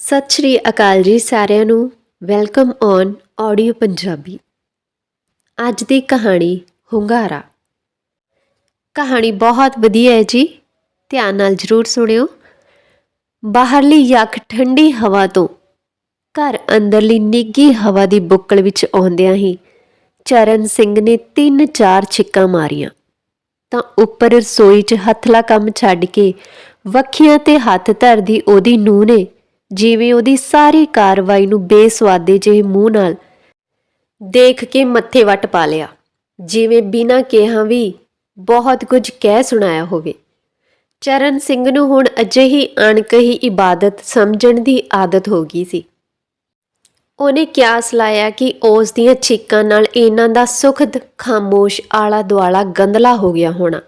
ਸਤਿ ਸ਼੍ਰੀ ਅਕਾਲ ਜੀ ਸਾਰਿਆਂ ਨੂੰ। ਵੈਲਕਮ ਔਨ ਆਡੀਓ ਪੰਜਾਬੀ ਅੱਜ ਦੀ ਕਹਾਣੀ ਹੁੰਗਾਰਾ। ਕਹਾਣੀ ਬਹੁਤ ਵਧੀਆ ਹੈ ਜੀ। ਧਿਆਨ ਨਾਲ ਜ਼ਰੂਰ ਸੁਣਿਓ। ਬਾਹਰਲੀ ਯੱਖ ਠੰਡੀ ਹਵਾ ਤੋਂ ਘਰ ਅੰਦਰਲੀ ਨਿੱਗੀ ਹਵਾ ਦੀ ਬੁੱਕਲ ਵਿੱਚ ਆਉਂਦਿਆਂ ਹੀ ਚਰਨ ਸਿੰਘ ਨੇ ਤਿੰਨ ਚਾਰ ਛਿੱਕਾਂ ਮਾਰੀਆਂ। ਤਾਂ ਉੱਪਰ ਰਸੋਈ 'ਚ ਹੱਥਲਾ ਕੰਮ ਛੱਡ ਕੇ ਵੱਖੀਆਂ ਤੇ ਹੱਥ ਧਰਦੀ ਉਹਦੀ ਨੂੰਹ ਨੇ ਜਿਵੇਂ ਉਹਦੀ ਸਾਰੀ ਕਾਰਵਾਈ ਨੂੰ ਬੇਸਵਾਦੇ ਜਿਹੇ ਮੂੰਹ ਨਾਲ ਦੇਖ ਕੇ ਮੱਥੇ ਵੱਟ ਪਾ ਲਿਆ। ਜਿਵੇਂ ਬਿਨਾਂ ਕਿਹਾ ਵੀ ਬਹੁਤ ਕੁਝ ਕਹਿ ਸੁਣਾਇਆ ਹੋਵੇ। ਚਰਨ ਸਿੰਘ ਨੂੰ ਹੁਣ ਅਜਿਹੀ ਅਣਕਹੀ ਇਬਾਦਤ ਸਮਝਣ ਦੀ ਆਦਤ ਹੋ ਗਈ ਸੀ। ਉਹਨੇ ਕਿਆਸ ਲਾਇਆ ਕਿ ਉਸ ਦੀਆਂ ਛਿੱਕਾਂ ਨਾਲ ਇਹਨਾਂ ਦਾ ਸੁਖਦ, ਖਾਮੋਸ਼ ਆਲਾ ਦੁਆਲਾ ਗੰਦਲਾ ਹੋ ਗਿਆ ਹੋਣਾ।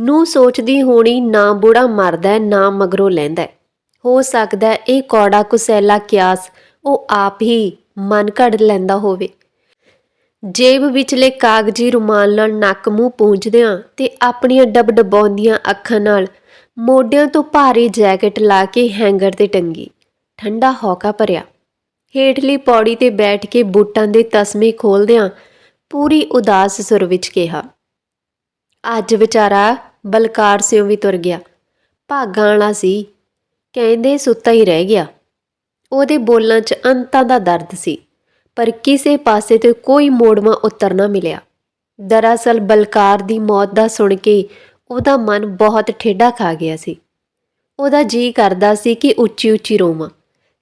ਨੂੰ ਸੋਚਦੀ ਹੋਣੀ ਨਾ ਬੁੜਾ ਮਰਦਾ, ਨਾ ਮਗਰੋਂ ਲੈਂਦਾ। ਹੋ ਸਕਦਾ ਇਹ ਕੌੜਾ ਕੁਸੈਲਾ ਕਿਆਸ ਉਹ ਆਪ ਹੀ ਮਨ ਘੜ ਲੈਂਦਾ ਹੋਵੇ। ਜੇਬ ਵਿਚਲੇ ਕਾਗਜ਼ੀ ਰੁਮਾਲ ਨਾਲ ਨੱਕ ਮੂੰਹ ਪੂੰਝਦਿਆਂ ਤੇ ਆਪਣੀਆਂ ਡਬਡਬਾਉਂਦੀਆਂ ਅੱਖਾਂ ਨਾਲ ਮੋਢਿਆਂ ਤੋਂ ਭਾਰੀ ਜੈਕਟ ਲਾ ਕੇ ਹੈਂਗਰ ਤੇ ਟੰਗੀ। ਠੰਡਾ ਹੌਕਾ ਭਰਿਆ। ਹੇਠਲੀ ਪੌੜੀ ਤੇ ਬੈਠ ਕੇ ਬੂਟਾਂ ਦੇ ਤਸਮੇ ਖੋਲਦਿਆਂ ਪੂਰੀ ਉਦਾਸ ਸੁਰ ਵਿੱਚ ਕਿਹਾ, ਅੱਜ ਵਿਚਾਰਾ ਬਲਕਾਰ ਸਿਓ ਵੀ ਤੁਰ ਗਿਆ। ਭਾਗਾਂ ਵਾਲਾ ਸੀ। ਕਹਿੰਦੇ ਸੁੱਤਾ ਹੀ ਰਹਿ ਗਿਆ। ਉਹਦੇ ਬੋਲਾਂ 'ਚ ਅੰਤਾਂ ਦਾ ਦਰਦ ਸੀ, ਪਰ ਕਿਸੇ ਪਾਸੇ ਤੇ ਕੋਈ ਮੋੜਵਾ ਉੱਤਰ ਨਾ ਮਿਲਿਆ। ਦਰਅਸਲ ਬਲਕਾਰ ਦੀ ਮੌਤ ਦਾ ਸੁਣ ਕੇ ਉਹਦਾ ਮਨ ਬਹੁਤ ਠੇਡਾ ਖਾ ਗਿਆ ਸੀ। ਉਹਦਾ ਜੀ ਕਰਦਾ ਸੀ ਕਿ ਉੱਚੀ ਉੱਚੀ ਰੋਵਾਂ,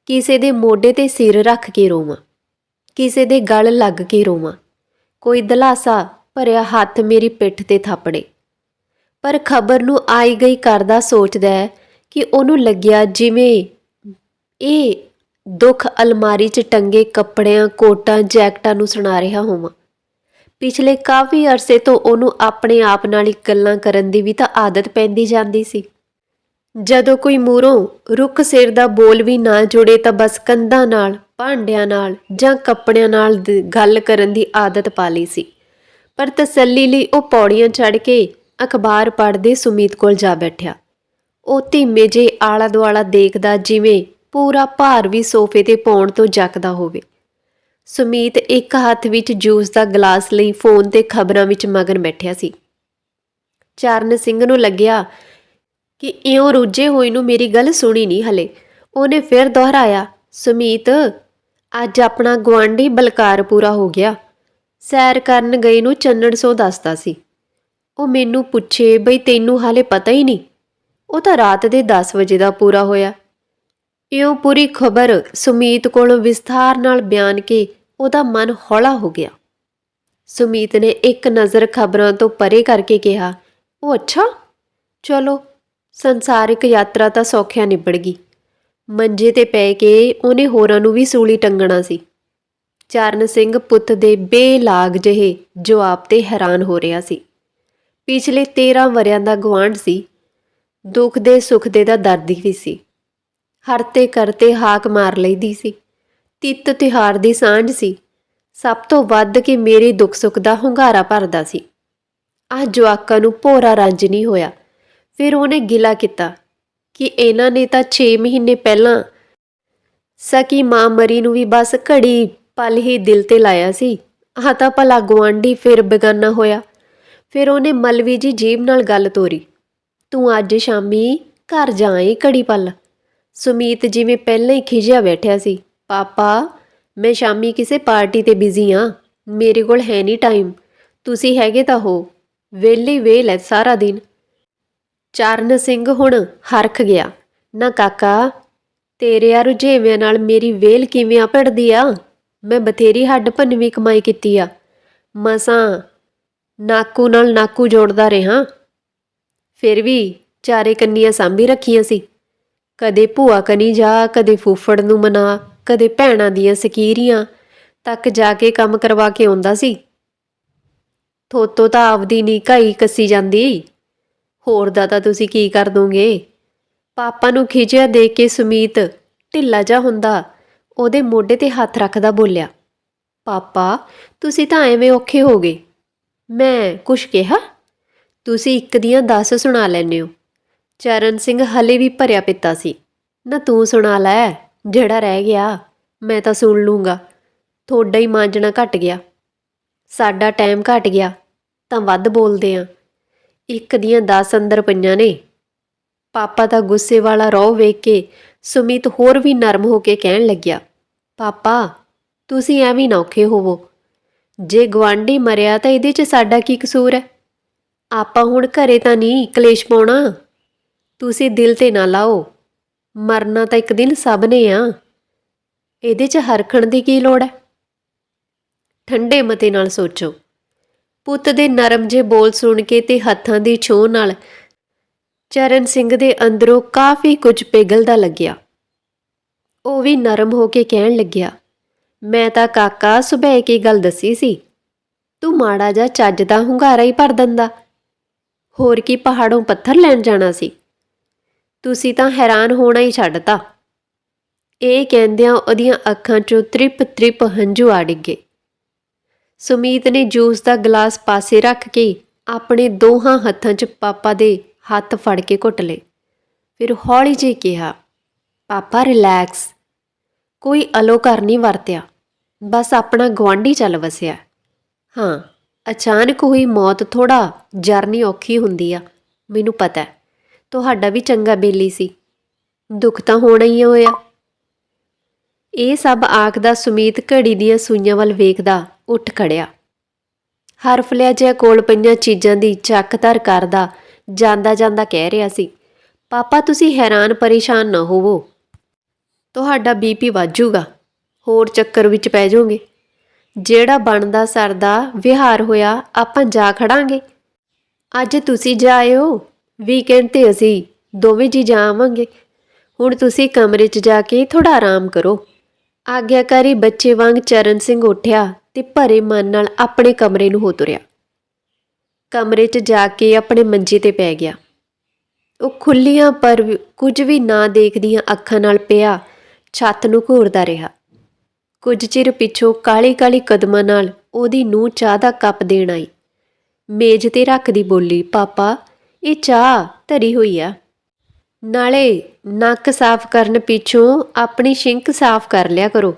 ਕਿਸੇ ਦੇ ਮੋਢੇ ਤੇ ਸਿਰ ਰੱਖ ਕੇ ਰੋਵਾਂ, ਕਿਸੇ ਦੇ ਗਲ ਲੱਗ ਕੇ ਰੋਵਾਂ, ਕੋਈ ਦਲਾਸਾ ਭਰਿਆ ਹੱਥ ਮੇਰੀ ਪਿੱਠ ਤੇ ਥਾਪੜੇ। ਪਰ ਖਬਰ ਨੂੰ ਆਈ ਗਈ ਕਰਦਾ ਸੋਚਦਾ ਹੈ ਕਿ ਉਹਨੂੰ ਲੱਗਿਆ ਜਿਵੇਂ ਇਹ ਦੁੱਖ ਅਲਮਾਰੀ 'ਚ ਟੰਗੇ ਕੱਪੜਿਆਂ, ਕੋਟਾਂ, ਜੈਕਟਾਂ ਨੂੰ ਸੁਣਾ ਰਿਹਾ ਹੋਵਾਂ। ਪਿਛਲੇ ਕਾਫੀ ਅਰਸੇ ਤੋਂ ਉਹਨੂੰ ਆਪਣੇ ਆਪ ਨਾਲ ਹੀ ਗੱਲਾਂ ਕਰਨ ਦੀ ਵੀ ਤਾਂ ਆਦਤ ਪੈਂਦੀ ਜਾਂਦੀ ਸੀ। ਜਦੋਂ ਕੋਈ ਮੂਰੋਂ ਰੁੱਖ ਸਿਰ ਦਾ ਬੋਲ ਵੀ ਨਾ ਜੁੜੇ ਤਾਂ ਬਸ ਕੰਧਾਂ ਨਾਲ, ਭਾਂਡਿਆਂ ਨਾਲ ਜਾਂ ਕੱਪੜਿਆਂ ਨਾਲ ਗੱਲ ਕਰਨ ਦੀ ਆਦਤ ਪਾ ਲਈ ਸੀ। ਪਰ ਤਸੱਲੀ ਲਈ ਉਹ ਪੌੜੀਆਂ ਚੜ੍ਹ ਕੇ ਅਖਬਾਰ ਪੜ੍ਹਦੇ ਸੁਮੀਤ ਕੋਲ ਜਾ ਬੈਠਿਆ। ਉਹ ਧੀਮੇ ਜੇ ਆਲਾ ਦੁਆਲਾ ਦੇਖਦਾ ਜਿਵੇਂ ਪੂਰਾ ਭਾਰ ਵੀ ਸੋਫੇ ਤੇ ਪਾਉਣ ਤੋਂ ਜੱਕਦਾ ਹੋਵੇ। ਸੁਮੀਤ ਇੱਕ ਹੱਥ ਵਿੱਚ ਜੂਸ ਦਾ ਗਲਾਸ ਲਈ ਫੋਨ ਤੇ ਖਬਰਾਂ ਵਿੱਚ ਮਗਨ ਬੈਠਿਆ ਸੀ। ਚਰਨ ਸਿੰਘ ਨੂੰ ਲੱਗਿਆ ਕਿ ਇਉਂ ਰੁੱਝੇ ਹੋਏ ਨੂੰ ਮੇਰੀ ਗੱਲ ਸੁਣੀ ਨਹੀਂ ਹਲੇ। ਉਹਨੇ ਫਿਰ ਦੁਹਰਾਇਆ, ਸੁਮੀਤ, ਅੱਜ ਆਪਣਾ ਗਵਾਂਢੀ ਬਲਕਾਰ ਪੂਰਾ ਹੋ ਗਿਆ। ਸੈਰ ਕਰਨ ਗਏ ਨੂੰ ਚੰਨਣ ਸੋ ਦੱਸਦਾ ਸੀ। ਉਹ ਮੈਨੂੰ ਪੁੱਛੇ ਬਈ ਤੈਨੂੰ ਹਾਲੇ ਪਤਾ ਹੀ ਨਹੀਂ। ਉਹ ਤਾਂ ਰਾਤ ਦੇ 10 ਵਜੇ ਦਾ ਪੂਰਾ ਹੋਇਆ। ਇਉਂ ਪੂਰੀ ਖਬਰ ਸੁਮੀਤ ਕੋਲੋਂ ਵਿਸਥਾਰ ਨਾਲ ਬਿਆਨ ਕੇ ਉਹਦਾ ਮਨ ਹੌਲਾ ਹੋ ਗਿਆ। ਸੁਮੀਤ ਨੇ ਇੱਕ ਨਜ਼ਰ ਖਬਰਾਂ ਤੋਂ ਪਰੇ ਕਰਕੇ ਕਿਹਾ, ਉਹ ਅੱਛਾ? ਚਲੋ, ਸੰਸਾਰਿਕ ਯਾਤਰਾ ਤਾਂ ਸੌਖਿਆ ਨਿਬੜ ਗਈ। ਮੰਜੇ ਤੇ ਪੈ ਕੇ ਉਹਨੇ ਹੋਰਾਂ ਨੂੰ ਵੀ ਸੂਲੀ ਟੰਗਣਾ ਸੀ। ਚਰਨ ਸਿੰਘ ਪੁੱਤ ਦੇ ਬੇਲਾਗ ਜਿਹੇ ਜਵਾਬ ਤੇ ਹੈਰਾਨ ਹੋ ਰਿਹਾ ਸੀ। ਪਿਛਲੇ 13 ਵਰਿਆਂ ਦਾ ਗਵਾਂਢ ਸੀ। ਦੁੱਖ ਦੇ ਸੁੱਖ ਦੇ ਦਾ ਦਰਦ ਵੀ ਸੀ। ਹਰਤੇ ਕਰਤੇ ਹਾਕ ਮਾਰ ਲਈਦੀ ਸੀ। ਤਿੱਤ ਤਿਹਾਰ ਦੀ ਸਾਂਝ ਸੀ। ਸਭ ਤੋਂ ਵੱਧ ਕਿ ਮੇਰੇ ਦੁੱਖ ਸੁੱਖ ਦਾ ਹੁੰਗਾਰਾ ਭਰਦਾ ਸੀ। ਆਹ ਜਵਾਕਾਂ ਨੂੰ ਭੋਰਾ ਰੰਜ ਨਹੀਂ ਹੋਇਆ। ਫਿਰ ਉਹਨੇ ਗਿਲਾ ਕੀਤਾ ਕਿ ਇਹਨਾਂ ਨੇ ਤਾਂ 6 ਮਹੀਨੇ ਪਹਿਲਾਂ ਸਕੀ ਮਾਂ ਮਰੀ ਨੂੰ ਵੀ ਬਸ ਘੜੀ ਪਲ ਹੀ ਦਿਲ ਤੇ ਲਾਇਆ ਸੀ। ਆਹ ਤਾਂ ਭਲਾ ਗੁਆਂਢੀ ਫਿਰ ਬੇਗਾਨਾ ਹੋਇਆ। ਫਿਰ ਉਹਨੇ ਮਲਵੀ ਜੀ ਜੀਬ ਨਾਲ ਗੱਲ ਤੋਰੀ। ਤੂੰ ਅੱਜ ਸ਼ਾਮੀ ਘਰ ਜਾਏ ਘੜੀ ਪਲ। ਸੁਮੀਤ ਜਿਵੇਂ ਪਹਿਲਾਂ ਹੀ ਖਿਜਿਆ ਬੈਠਿਆ ਸੀ। ਪਾਪਾ, ਮੈਂ ਸ਼ਾਮੀ ਕਿਸੇ ਪਾਰਟੀ ਤੇ ਬਿਜ਼ੀ ਆ। ਮੇਰੇ ਕੋਲ ਹੈ ਨਹੀਂ ਟਾਈਮ। ਤੁਸੀਂ ਹੈਗੇ ਤਾਂ ਹੋ। ਵਿਹਲੀ ਵੇਲ ਹੈ ਸਾਰਾ ਦਿਨ। ਚਰਨ ਸਿੰਘ ਹੁਣ ਹਰਖ ਗਿਆ। ਨਾ ਕਾਕਾ, ਤੇਰੇ ਆ ਰੁਝੇਵਿਆਂ ਨਾਲ ਮੇਰੀ ਵੇਲ ਕਿਵੇਂ ਆ ਆਪੜਦੀ ਆ? ਮੈਂ ਬਥੇਰੀ ਹੱਡ ਭੰਨਵੀਂ ਕਮਾਈ ਕੀਤੀ ਆ। ਮਸਾਂ ਨਾਕੂ ਨਾਲ ਨਾਕੂ ਜੋੜਦਾ ਰਿਹਾ। ਫਿਰ ਵੀ ਚਾਰੇ ਕੰਨੀਆਂ ਸਾਂਭੀ ਰੱਖੀਆਂ ਸੀ। ਕਦੇ ਭੂਆ ਕਨੀ ਜਾ, ਕਦੇ ਫੁੱਫੜ ਨੂੰ ਮਨਾ, ਕਦੇ ਭੈਣਾਂ ਦੀਆਂ ਸਕੀਰੀਆਂ ਤੱਕ ਜਾ ਕੇ ਕੰਮ ਕਰਵਾ ਕੇ ਆਉਂਦਾ ਸੀ। ਥੋਤੋ ਤਾਂ ਆਪਦੀ ਨੀ ਘਾਈ ਕੱਸੀ ਜਾਂਦੀ। ਹੋਰ ਦਾ ਤਾਂ ਤੁਸੀਂ ਕੀ ਕਰ ਦੋਗੇ? ਪਾਪਾ ਨੂੰ ਖਿਜਿਆ ਦੇਖ ਕੇ ਸੁਮੀਤ ਢਿੱਲਾ ਜਾ ਹੁੰਦਾ, ਉਹਦੇ ਮੋਢੇ ਤੇ ਹੱਥ ਰੱਖਦਾ ਬੋਲਿਆ, ਪਾਪਾ, ਤੁਸੀਂ ਤਾਂ ਐਵੇਂ ਔਖੇ ਹੋ ਗਏ। ਮੈਂ ਕੁਛ ਕਿਹਾ? ਤੁਸੀਂ ਇੱਕ ਦੀਆਂ 10 ਸੁਣਾ ਲੈਂਦੇ ਹੋ। ਚਰਨ ਸਿੰਘ ਹਲੇ ਵੀ ਭਰਿਆ ਪਿੱਤਾ ਸੀ। ਨਾ ਤੂੰ ਸੁਣਾ ਲੈ, ਜਿਹੜਾ ਰਹਿ ਗਿਆ, ਮੈਂ ਤਾਂ ਸੁਣ ਲੂੰਗਾ। ਤੁਹਾਡਾ ਹੀ ਮਾਂਜਣਾ ਘਟ ਗਿਆ। ਸਾਡਾ ਟਾਈਮ ਘਟ ਗਿਆ, ਤਾਂ ਵੱਧ ਬੋਲਦੇ ਆ। ਇੱਕ ਦੀਆਂ 10 ਅੰਦਰ ਪਈਆਂ ਨੇ। ਪਾਪਾ ਦਾ ਗੁੱਸੇ ਵਾਲਾ ਰੋਹ ਵੇਖ ਕੇ ਸੁਮੀਤ ਹੋਰ ਵੀ ਨਰਮ ਹੋ ਕੇ ਕਹਿਣ ਲੱਗਿਆ, ਪਾਪਾ, ਤੁਸੀਂ ਐਵੇਂ ਨਾ ਔਖੇ ਹੋਵੋ। ਜੇ ਗਵਾਂਢੀ ਮਰਿਆ ਤਾਂ ਇਹਦੇ 'ਚ ਸਾਡਾ ਕੀ ਕਸੂਰ ਹੈ? ਆਪਾਂ ਹੁਣ ਘਰੇ ਤਾਂ ਨਹੀਂ ਕਲੇਸ਼ ਪਾਉਣਾ। ਤੁਸੀਂ ਦਿਲ ਤੇ ਨਾ ਲਾਓ। ਮਰਨਾ ਤਾਂ ਇੱਕ ਦਿਨ ਸਭ ਨੇ ਆ। ਇਹਦੇ 'ਚ ਹਰਖਣ ਦੀ ਕੀ ਲੋੜ ਹੈ? ਠੰਡੇ ਮਤੇ ਨਾਲ ਸੋਚੋ। ਪੁੱਤ ਦੇ ਨਰਮ ਜੇ ਬੋਲ ਸੁਣ ਕੇ ਤੇ ਹੱਥਾਂ ਦੀ ਛੋਹ ਨਾਲ ਚਰਨ ਸਿੰਘ ਦੇ ਅੰਦਰੋਂ ਕਾਫੀ ਕੁਝ ਪਿਘਲਦਾ ਲੱਗਿਆ। ਉਹ ਵੀ ਨਰਮ ਹੋ ਕੇ ਕਹਿਣ ਲੱਗਿਆ, ਮੈਂ ਤਾਂ ਕਾਕਾ ਸੁਬਹ ਕੀ ਗੱਲ ਦੱਸੀ ਸੀ। ਤੂੰ ਮਾੜਾ ਜਿਹਾ ਚੱਜ ਦਾ ਹੁੰਗਾਰਾ ਹੀ ਭਰ ਦਿੰਦਾ। ਹੋਰ ਕੀ ਪਹਾੜੋਂ ਪੱਥਰ ਲੈਣ ਜਾਣਾ ਸੀ? ਤੁਸੀਂ ਤਾਂ ਹੈਰਾਨ ਹੋਣਾ ਹੀ ਛੱਡਤਾ। ਇਹ ਕਹਿੰਦਿਆਂ ਉਹਦੀਆਂ ਅੱਖਾਂ 'ਚੋਂ ਤ੍ਰਿਪ ਤ੍ਰਿਪ ਹੰਝੂ ਆ ਡਿੱਗੇ। ਸੁਮੀਤ ਨੇ ਜੂਸ ਦਾ ਗਲਾਸ ਪਾਸੇ ਰੱਖ ਕੇ ਆਪਣੇ ਦੋਹਾਂ ਹੱਥਾਂ 'ਚ ਪਾਪਾ ਦੇ ਹੱਥ ਫੜ ਕੇ ਘੁੱਟ ਲਏ। ਫਿਰ ਹੌਲੀ ਜਿਹੀ ਕਿਹਾ, ਪਾਪਾ ਰਿਲੈਕਸ ਕੋਈ ਅਲੋਕਾਰ ਨਹੀਂ ਵਰਤਿਆ। ਬਸ ਆਪਣਾ ਗਵਾਂਢੀ ਚੱਲ ਵਸਿਆ। ਹਾਂ ਅਚਾਨਕ ਹੋਈ ਮੌਤ ਥੋੜਾ ਜਰਨੀ ਔਖੀ ਹੁੰਦੀ ਆ, ਮੈਨੂੰ ਪਤਾ ਹੈ। ਤੁਹਾਡਾ ਵੀ ਚੰਗਾ ਬੇਲੀ ਸੀ। ਦੁੱਖ ਤਾਂ ਹੋਣਾ ਹੀ ਹੋਇਆ। ਇਹ ਸਭ ਆਖਦਾ ਸੁਮੀਤ ਘੜੀ ਦੀਆਂ ਸੂਈਆਂ ਵੱਲ ਵੇਖਦਾ ਉੱਠ ਖੜਿਆ। ਹਰਫਲਿਆ ਜਿਹਾ ਕੋਲ ਪਈਆਂ ਚੀਜ਼ਾਂ ਦੀ ਚੱਕ-ਧਰ ਕਰਦਾ ਜਾਂਦਾ ਜਾਂਦਾ ਕਹਿ ਰਿਹਾ ਸੀ, ਪਾਪਾ, ਤੁਸੀਂ ਹੈਰਾਨ ਪਰੇਸ਼ਾਨ ਨਾ ਹੋਵੋ। ਤੁਹਾਡਾ ਬੀਪੀ ਵੱਜੂਗਾ ਹੋਰ ਚੱਕਰ ਵਿੱਚ ਪੈ ਜਾਓਗੇ। ਜਿਹੜਾ ਬਣਦਾ ਸਰਦਾ ਵਿਹਾਰ ਹੋਇਆ, ਆਪਾਂ ਜਾ ਖੜਾਂਗੇ। ਅੱਜ ਤੁਸੀਂ ਜਾਇਓ ਵੀਕਐਂਡ ਤੇ ਅਸੀਂ ਦੋਵੇਂ ਜੀ ਜਾਵਾਂਗੇ ਹੁਣ ਤੁਸੀਂ ਕਮਰੇ 'ਚ ਜਾ ਕੇ ਥੋੜਾ ਆਰਾਮ ਕਰੋ। ਆਗਿਆਕਾਰੀ ਬੱਚੇ ਵਾਂਗ ਚਰਨ ਸਿੰਘ ਉੱਠਿਆ ਤੇ ਭਰੇ ਮਨ ਨਾਲ ਆਪਣੇ ਕਮਰੇ ਨੂੰ ਹੋ ਤੁਰਿਆ। ਕਮਰੇ 'ਚ ਜਾ ਕੇ ਆਪਣੇ ਮੰਜੇ ਤੇ ਪੈ ਗਿਆ। ਉਹ ਖੁੱਲੀਆਂ ਪਰ ਕੁਝ ਵੀ ਨਾ ਦੇਖਦੀਆਂ ਅੱਖਾਂ ਨਾਲ ਪਿਆ, ਛੱਤ ਨੂੰ ਘੂਰਦਾ ਰਿਹਾ। ਕੁਝ ਚਿਰ ਪਿੱਛੋਂ ਕਾਲੀ ਕਾਲੀ ਕਦਮਾਂ ਨਾਲ ਉਹਦੀ ਨੂੰਹ ਚਾਹ ਦਾ ਕੱਪ ਦੇਣ ਆਈ। ਮੇਜ਼ ਤੇ ਰੱਖਦੀ ਬੋਲੀ, ਪਾਪਾ, ਇਹ ਚਾਹ ਧਰੀ ਹੋਈ ਆ। ਨਾਲੇ ਨੱਕ ਸਾਫ਼ ਕਰਨ ਪਿੱਛੋਂ ਆਪਣੀ ਸ਼ਿੰਕ ਸਾਫ਼ ਕਰ ਲਿਆ ਕਰੋ।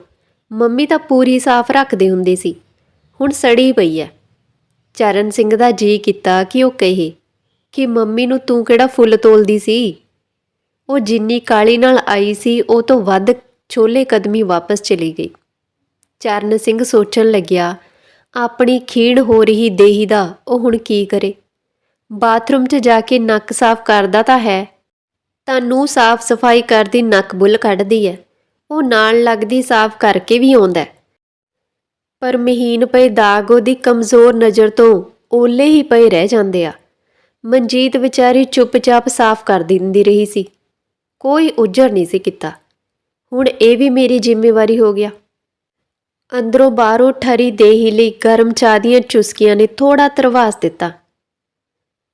ਮੰਮੀ ਤਾਂ ਪੂਰੀ ਸਾਫ਼ ਰੱਖਦੇ ਹੁੰਦੇ ਸੀ। ਹੁਣ ਸੜੀ ਪਈ ਐ ਚਰਨ ਸਿੰਘ ਦਾ ਜੀ ਕੀਤਾ ਕਿ ਉਹ ਕਹੇ ਕਿ ਮੰਮੀ ਨੂੰ ਤੂੰ ਕਿਹੜਾ ਫੁੱਲ ਤੋਲਦੀ ਸੀ? ਉਹ ਜਿੰਨੀ ਕਾਲੀ ਨਾਲ ਆਈ ਸੀ, ਉਹ ਤੋਂ ਵੱਧ ਛੋਲੇ ਕਦਮੀ ਵਾਪਸ ਚਲੀ ਗਈ। ਚਰਨ ਸਿੰਘ ਸੋਚਣ ਲੱਗਿਆ, ਆਪਣੀ ਖੀਣ ਹੋ ਰਹੀ ਦੇਹੀ ਦਾ, ਉਹ ਹੁਣ ਕੀ ਕਰੇ? ਬਾਥਰੂਮ 'ਚ ਜਾ ਕੇ ਨੱਕ ਸਾਫ਼ ਕਰਦਾ ਤਾਂ ਹੈ, ਤਾਂ ਨੂੰ ਸਾਫ਼ ਸਫ਼ਾਈ ਕਰਦੀ ਨੱਕ ਬੁੱਲ ਕੱਢਦੀ ਹੈ ਉਹ ਨਾਲ ਲੱਗਦੀ ਸਾਫ਼ ਕਰਕੇ ਵੀ ਆਉਂਦਾ ਪਰ ਮਹੀਨ ਪਏ ਦਾਗ ਉਹਦੀ ਕਮਜ਼ੋਰ ਨਜ਼ਰ ਤੋਂ ਓਲੇ ਹੀ ਪਏ ਰਹਿ ਜਾਂਦੇ ਆ। ਮਨਜੀਤ ਵਿਚਾਰੀ ਚੁੱਪਚਾਪ ਸਾਫ਼ ਕਰ ਦਿੰਦੀ ਰਹੀ ਸੀ, ਕੋਈ ਉਜਰ ਨਹੀਂ ਸੀ ਕੀਤਾ। ਹੁਣ ਇਹ ਵੀ ਮੇਰੀ ਜ਼ਿੰਮੇਵਾਰੀ ਹੋ ਗਿਆ। ਅੰਦਰੋਂ ਬਾਹਰੋਂ ਠਰੀ ਦੇਹੀ ਲਈ ਗਰਮ ਚਾਹ ਦੀਆਂ ਚੁਸਕੀਆਂ ਨੇ ਥੋੜਾ ਤਰਵਾਸ ਦਿੱਤਾ।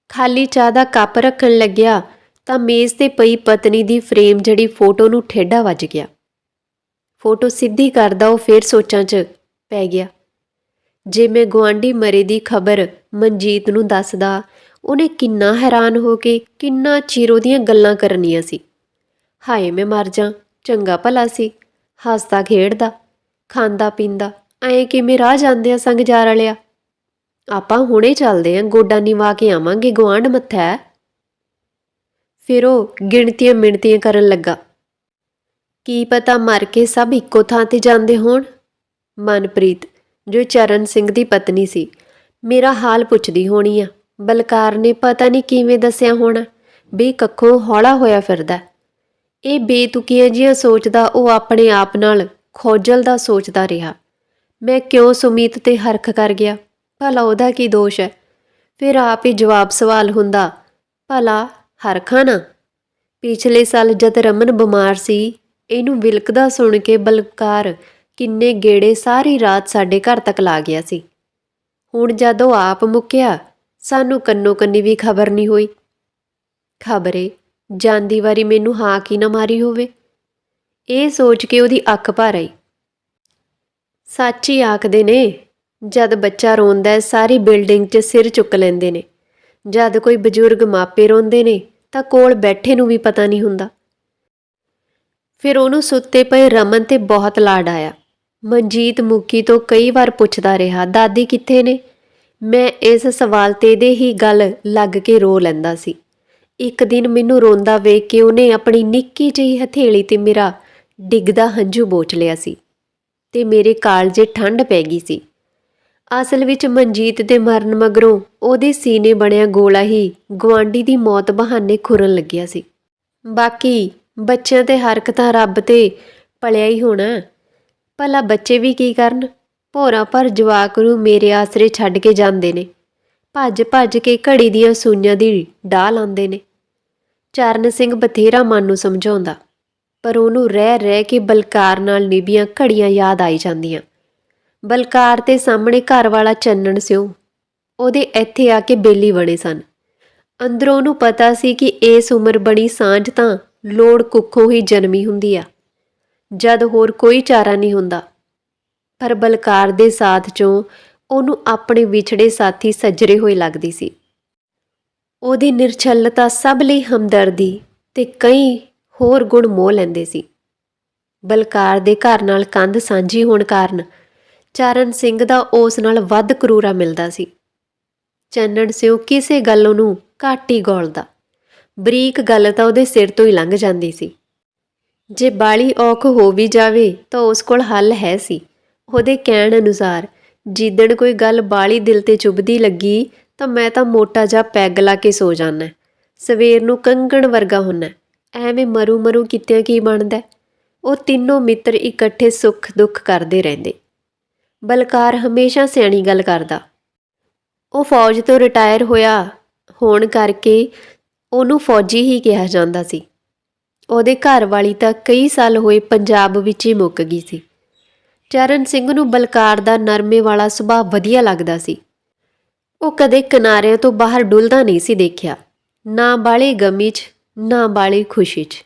ਖਾਲੀ ਚਾਹ ਦਾ ਕੱਪ ਰੱਖਣ ਲੱਗਿਆ ਤਾਂ ਮੇਜ਼ ਤੇ ਪਈ ਪਤਨੀ ਦੀ ਫਰੇਮ ਜਿਹੜੀ ਫੋਟੋ ਨੂੰ ਠੇਡਾ ਵੱਜ ਗਿਆ। ਫੋਟੋ ਸਿੱਧੀ ਕਰਦਾ ਉਹ ਫੇਰ ਸੋਚਾਂ 'ਚ ਪੈ ਗਿਆ। ਜੇ ਮੈਂ ਗੁਆਂਢੀ ਮਰੇ ਦੀ ਖਬਰ ਮਨਜੀਤ ਨੂੰ ਦੱਸਦਾ, ਉਹਨੇ ਕਿੰਨਾ ਹੈਰਾਨ ਹੋ ਕੇ ਕਿੰਨਾ ਚਿਰ ਉਹਦੀਆਂ ਗੱਲਾਂ ਕਰਨੀਆਂ ਸੀ। ਹਾਏ, ਮੈਂ ਮਰ ਜਾ, ਚੰਗਾ ਭਲਾ ਸੀ, ਹੱਸਦਾ ਖੇਡਦਾ। ਖਾਂਦਾ ਪੀਂਦਾ। ਐਂ ਕਿਵੇਂ ਰਾਹ ਜਾਂਦੇ ਆ ਸੰਗ ਜਾਰ ਵਾਲਿਆ? ਆਪਾਂ ਹੁਣੇ ਚੱਲਦੇ ਆਂ, ਗੋਡਾ ਨਿਵਾ ਕੇ ਆਵਾਂਗੇ ਗੁਆਂਢ ਮੱਥਾ। ਹੈ ਫਿਰ ਉਹ ਗਿਣਤੀਆਂ ਮਿਣਤੀਆਂ ਕਰਨ ਲੱਗਾ। ਕੀ ਪਤਾ ਮਰ ਕੇ ਸਭ ਇੱਕੋ ਥਾਂ ਤੇ ਜਾਂਦੇ ਹੋਣ? ਮਨਪ੍ਰੀਤ, ਜੋ ਚਰਨ ਸਿੰਘ ਦੀ ਪਤਨੀ ਸੀ, ਮੇਰਾ ਹਾਲ ਪੁੱਛਦੀ ਹੋਣੀ ਆ। ਬਲਕਾਰ ਨੇ ਪਤਾ ਨਹੀਂ ਕਿਵੇਂ ਦੱਸਿਆ ਹੋਣਾ ਵੀ ਕੱਖੋਂ ਹੌਲਾ ਹੋਇਆ ਫਿਰਦਾ। ਇਹ ਬੇਤੁਕੀਆਂ ਜਿਹੀਆਂ ਸੋਚਦਾ ਉਹ ਆਪਣੇ ਆਪ ਨਾਲ ਖੋਜਲ ਦਾ ਸੋਚਦਾ ਰਿਹਾ। ਮੈਂ ਕਿਉਂ ਸੁਮੀਤ ਤੇ ਹਰਖ ਕਰ ਗਿਆ? ਭਲਾ ਉਹਦਾ ਕੀ ਦੋਸ਼ ਹੈ? ਫਿਰ ਆਪ ਹੀ ਜਵਾਬ ਸਵਾਲ ਹੁੰਦਾ, ਭਲਾ ਹਰਖਾਂ ਨਾ? ਪਿਛਲੇ ਸਾਲ ਜਦ ਰਮਨ ਬਿਮਾਰ ਸੀ, ਇਹਨੂੰ ਵਿਲਕਦਾ ਸੁਣ ਕੇ ਬਲਕਾਰ ਕਿੰਨੇ ਗੇੜੇ ਸਾਰੀ ਰਾਤ ਸਾਡੇ ਘਰ ਤੱਕ ਲਾ ਗਿਆ ਸੀ। ਹੁਣ ਜਦ ਉਹ ਆਪ ਮੁੱਕਿਆ, ਸਾਨੂੰ ਕੰਨੋ ਕੰਨੀ ਵੀ ਖਬਰ ਨਹੀਂ ਹੋਈ। ਖਬਰੇ, ਜਾਂਦੀ ਵਾਰੀ ਮੈਨੂੰ ਹਾਂ ਕੀ ਨਾ ਮਾਰੀ ਹੋਵੇ। ਇਹ ਸੋਚ ਕੇ ਉਹਦੀ ਅੱਖ ਭਰ ਆਈ। ਸੱਚ ਹੀ ਆਖਦੇ ਨੇ, ਜਦ ਬੱਚਾ ਰੋਂਦਾ ਹੈ, ਸਾਰੀ ਬਿਲਡਿੰਗ 'ਚ ਸਿਰ ਚੁੱਕ ਲੈਂਦੇ ਨੇ। ਜਦ ਕੋਈ ਬਜ਼ੁਰਗ ਮਾਪੇ ਰੋਂਦੇ ਨੇ, ਤਾਂ ਕੋਲ ਬੈਠੇ ਨੂੰ ਵੀ ਪਤਾ ਨਹੀਂ ਹੁੰਦਾ। ਫਿਰ ਉਹਨੂੰ ਸੁੱਤੇ ਪਏ ਰਮਨ ਤੇ ਬਹੁਤ ਲਾਡ ਆਇਆ। ਮਨਜੀਤ ਮੁੱਕੀ ਤੋਂ ਕਈ ਵਾਰ ਪੁੱਛਦਾ ਰਿਹਾ, ਦਾਦੀ ਕਿੱਥੇ ਨੇ? ਮੈਂ ਇਸ ਸਵਾਲ ਤੇ ਦੇ ਹੀ ਗੱਲ ਲੱਗ ਕੇ ਰੋ ਲੈਂਦਾ ਸੀ। ਇੱਕ ਦਿਨ ਮੈਨੂੰ ਰੋਂਦਾ ਵੇਖ ਕੇ ਉਹਨੇ ਆਪਣੀ ਨਿੱਕੀ ਜਿਹੀ ਹਥੇਲੀ ਤੇ ਮੇਰਾ ਡਿੱਗਦਾ ਹੰਝੂ ਬੋਚ ਲਿਆ ਸੀ ਤੇ ਮੇਰੇ ਕਾਲਜੇ ਠੰਡ ਪੈ ਗਈ ਸੀ। ਅਸਲ ਵਿੱਚ ਮਨਜੀਤ ਦੇ ਮਰਨ ਮਗਰੋਂ ਉਹਦੇ ਸੀਨੇ ਬਣਿਆ ਗੋਲਾ ਹੀ ਗਵਾਂਡੀ ਦੀ ਮੌਤ ਬਹਾਨੇ ਖੁਰਨ ਲੱਗਿਆ ਸੀ। ਬਾਕੀ ਬੱਚਿਆਂ ਤੇ ਹਰਕਤਾਂ ਰੱਬ ਤੇ ਪਲਿਆ ਹੀ ਹੋਣਾ। ਭਲਾ ਬੱਚੇ ਵੀ ਕੀ ਕਰਨ? ਭੋਰਾ ਪਰ ਜਵਾਕ ਨੂੰ ਮੇਰੇ ਆਸਰੇ ਛੱਡ ਕੇ ਜਾਂਦੇ ਨੇ। ਭੱਜ ਭੱਜ ਕੇ ਘੜੀ ਦੀਆਂ ਸੂਈਆਂ ਦੀ ਡਾਹ ਲਾਉਂਦੇ ਨੇ। ਚਰਨ ਸਿੰਘ ਬਥੇਰਾ ਮਨ ਨੂੰ ਸਮਝਾਉਂਦਾ। ਪਰ ਉਹਨੂੰ ਰਹਿ ਰਹਿ ਕੇ ਬਲਕਾਰ ਨਾਲ ਨਿਭੀਆਂ ਘੜੀਆਂ ਯਾਦ ਆਈ ਜਾਂਦੀਆਂ। ਬਲਕਾਰ ਤੇ ਸਾਹਮਣੇ ਘਰ ਵਾਲਾ ਚੰਨਣ ਸਿਓ ਉਹਦੇ ਇੱਥੇ ਆ ਕੇ ਬੇਲੀ ਬਣੇ ਸਨ। ਅੰਦਰੋਂ ਉਹਨੂੰ ਪਤਾ ਸੀ ਕਿ ਇਸ ਉਮਰ ਬਣੀ ਸਾਂਝ ਤਾਂ ਲੋੜ ਕੁੱਖੋਂ ਹੀ ਜਨਮੀ ਹੁੰਦੀ ਆ, ਜਦ ਹੋਰ ਕੋਈ ਚਾਰਾ ਨਹੀਂ ਹੁੰਦਾ। ਪਰ ਬਲਕਾਰ ਦੇ ਸਾਥ ਚੋਂ ਉਹਨੂੰ ਆਪਣੇ ਵਿਛੜੇ ਸਾਥੀ ਸੱਜਰੇ ਹੋਏ ਲੱਗਦੀ ਸੀ। ਉਹਦੀ ਨਿਰਛਲਤਾ ਸਭ ਲਈ ਹਮਦਰਦੀ ਤੇ ਕਈ ਹੋਰ ਗੁਣ ਮੋਹ ਲੈਂਦੇ ਸੀ। ਬਲਕਾਰ ਦੇ ਘਰ ਨਾਲ ਕੰਧ ਸਾਂਝੀ ਹੋਣ ਕਾਰਨ ਚਰਨ ਸਿੰਘ ਦਾ ਉਸ ਨਾਲ ਵੱਧ ਕਰੂਰਾ ਮਿਲਦਾ ਸੀ। ਚੰਨਣ ਸਿਓ ਕਿਸੇ ਗੱਲ ਉਹਨੂੰ ਘੱਟ ਹੀ ਗੋਲਦਾ। ਬਰੀਕ ਗੱਲ ਤਾਂ ਉਹਦੇ ਸਿਰ ਤੋਂ ਹੀ ਲੰਘ ਜਾਂਦੀ ਸੀ। ਜੇ ਬਾਲੀ ਔਖ ਹੋ ਵੀ ਜਾਵੇ ਤਾਂ ਉਸ ਕੋਲ ਹੱਲ ਹੈ ਸੀ। ਉਹਦੇ ਕਹਿਣ ਅਨੁਸਾਰ ਜਿੱਦਣ ਕੋਈ ਗੱਲ ਬਾਲੀ ਦਿਲ ਤੇ ਚੁਭਦੀ ਲੱਗੀ ਤਾਂ ਮੈਂ ਤਾਂ ਮੋਟਾ ਜਿਹਾ ਪੈਗ ਲਾ ਕੇ ਸੋ ਜਾਣਾ ਸਵੇਰ ਨੂੰ ਕੰਗਣ ਵਰਗਾ ਹੁੰਨਾ। ਐਵੇਂ ਮਰੂ ਮਰੂ ਕਿਤਿਆਂ ਕੀ ਬਣਦਾ ਉਹ ਤਿੰਨੋਂ ਮਿੱਤਰ ਇਕੱਠੇ ਸੁੱਖ ਦੁੱਖ ਕਰਦੇ ਰਹਿੰਦੇ। ਬਲਕਾਰ ਹਮੇਸ਼ਾ ਸਿਆਣੀ ਗੱਲ ਕਰਦਾ। ਉਹ ਫੌਜ ਤੋਂ ਰਿਟਾਇਰ ਹੋਇਆ ਹੋਣ ਕਰਕੇ ਉਹਨੂੰ ਫੌਜੀ ਹੀ ਕਿਹਾ ਜਾਂਦਾ ਸੀ। ਉਹਦੇ ਘਰ ਵਾਲੀ ਤਾਂ ਕਈ ਸਾਲ ਹੋਏ ਪੰਜਾਬ ਵਿੱਚ ਹੀ ਮੁੱਕ ਗਈ ਸੀ। ਚਰਨ ਸਿੰਘ ਨੂੰ ਬਲਕਾਰ ਦਾ ਨਰਮੇ ਵਾਲਾ ਸੁਭਾਅ ਵਧੀਆ ਲੱਗਦਾ ਸੀ। ਉਹ ਕਦੇ ਕਿਨਾਰਿਆਂ ਤੋਂ ਬਾਹਰ ਡੁੱਲਦਾ ਨਹੀਂ ਸੀ ਦੇਖਿਆ। ਨਾ ਬਾਲੇ ਗਮੀ 'ਚ ਨਾ ਬਾਲੀ ਖੁਸ਼ੀ 'ਚ।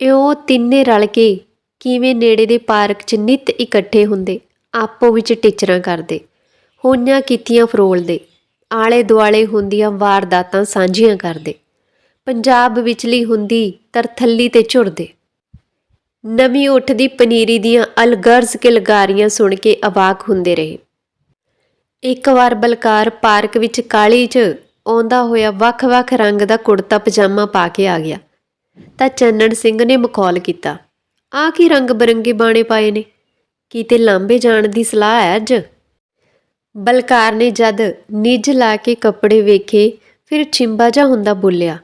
ਇਹ ਉਹ ਤਿੰਨੇ ਰਲ ਕੇ ਕਿਵੇਂ ਨੇੜੇ ਦੇ ਪਾਰਕ 'ਚ ਨਿੱਤ ਇਕੱਠੇ ਹੁੰਦੇ, ਆਪੋ ਵਿੱਚ ਟਿਚਰਾਂ ਕਰਦੇ, ਹੋਈਆਂ ਕੀਤੀਆਂ ਫਰੋਲਦੇ ਆਲੇ ਦੁਆਲੇ ਹੁੰਦੀਆਂ ਵਾਰਦਾਤਾਂ ਸਾਂਝੀਆਂ ਕਰਦੇ, ਪੰਜਾਬ ਵਿਚਲੀ ਹੁੰਦੀ ਤਰਥੱਲੀ ਤੇ ਝੁਰਦੇ। ਨਵੀਂ ਉੱਠਦੀ ਪਨੀਰੀ ਦੀਆਂ ਅਲਗਰਜ਼ ਕਿਲਗਾਰੀਆਂ ਸੁਣ ਕੇ ਅਵਾਕ ਹੁੰਦੇ ਰਹੇ। ਇੱਕ ਵਾਰ ਬਲਕਾਰ ਪਾਰਕ ਵਿੱਚ ਕਾਲੀ 'ਚ ਆਉਂਦਾ ਹੋਇਆ ਵੱਖ-ਵੱਖ ਰੰਗ ਦਾ ਕੁੜਤਾ ਪਜਾਮਾ ਪਾ ਕੇ ਆ ਗਿਆ। ਤਾਂ ਚੰਨਣ ਸਿੰਘ ਨੇ ਮਖੌਲ ਕੀਤਾ, ਆਹ ਕੀ ਰੰਗ ਬਰੰਗੇ ਬਾਣੇ ਪਾਏ ਨੇ? ਕਿਤੇ ਲਾਂਬੇ ਜਾਣ ਦੀ ਸਲਾਹ ਹੈ ਅੱਜ? ਬਲਕਾਰ ਨੇ ਜਦ ਨਿੱਜ ਲਾ ਕੇ ਕੱਪੜੇ ਵੇਖੇ, ਫਿਰ ਛਿੰਬਾ ਜਾ ਹੁੰਦਾ ਬੋਲਿਆ,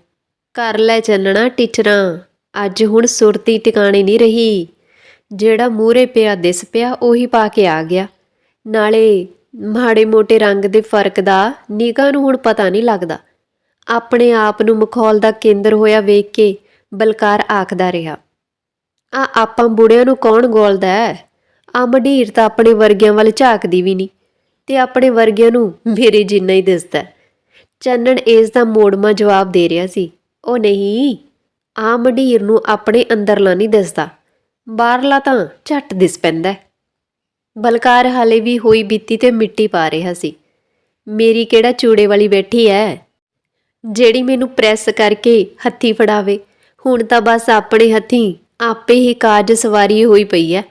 ਕਰ ਲੈ ਚੰਨਣਾ ਟੀਚਰਾਂ, ਅੱਜ ਹੁਣ ਸੁਰਤੀ ਟਿਕਾਣੇ ਨਹੀਂ ਰਹੀ। ਜਿਹੜਾ ਮੂਰੇ ਪਿਆ ਦਿਸ ਪਿਆ, ਉਹੀ ਪਾ ਕੇ ਆ ਗਿਆ। ਨਾਲੇ ਮਾੜੇ ਮੋਟੇ ਰੰਗ ਦੇ ਫ਼ਰਕ ਦਾ ਨਿਗਾਹ ਨੂੰ ਹੁਣ ਪਤਾ ਨਹੀਂ ਲੱਗਦਾ। ਆਪਣੇ ਆਪ ਨੂੰ ਮਖੌਲ ਦਾ ਕੇਂਦਰ ਹੋਇਆ ਵੇਖ ਕੇ ਬਲਕਾਰ ਆਖਦਾ ਰਿਹਾ, ਆ ਆਪਾਂ ਬੁੜਿਆਂ ਨੂੰ ਕੌਣ ਗੋਲਦਾ ਹੈ ਆ ਮਢੀਰ ਤਾਂ ਆਪਣੇ ਵਰਗਿਆਂ ਵੱਲ ਝਾਕਦੀ ਵੀ ਨਹੀਂ ਤੇ ਆਪਣੇ ਵਰਗਿਆਂ ਨੂੰ ਮੇਰੇ ਜਿੰਨਾ ਹੀ ਦਿਸਦਾ ਹੈ। ਚੰਨਣ ਇਸ ਦਾ ਮੋੜਮਾ ਜਵਾਬ ਦੇ ਰਿਹਾ ਸੀ, ਉਹ ਨਹੀਂ, ਆ ਮਢੀਰ ਨੂੰ ਆਪਣੇ ਅੰਦਰਲਾ ਨਹੀਂ ਦਿਸਦਾ। ਬਾਹਰਲਾ ਤਾਂ ਝੱਟ ਦਿਸ ਪੈਂਦਾ ਬਲਕਾਰ ਹਾਲੇ ਵੀ ਹੋਈ ਬੀਤੀ ਤੇ ਮਿੱਟੀ ਪਾ ਰਿਹਾ ਸੀ। ਮੇਰੀ ਕਿਹੜਾ ਚੂੜੇ ਵਾਲੀ ਬੈਠੀ ਐ? ਜਿਹੜੀ ਮੈਨੂੰ ਪ੍ਰੈਸ ਕਰਕੇ ਹੱਥੀ ਫੜਾਵੇ, ਹੁਣ ਤਾਂ ਬਸ ਆਪਣੇ ਹੱਥੀ, ਆਪੇ ਹੀ ਕਾਜ ਸਵਾਰੀ ਹੋਈ ਪਈ ਐ।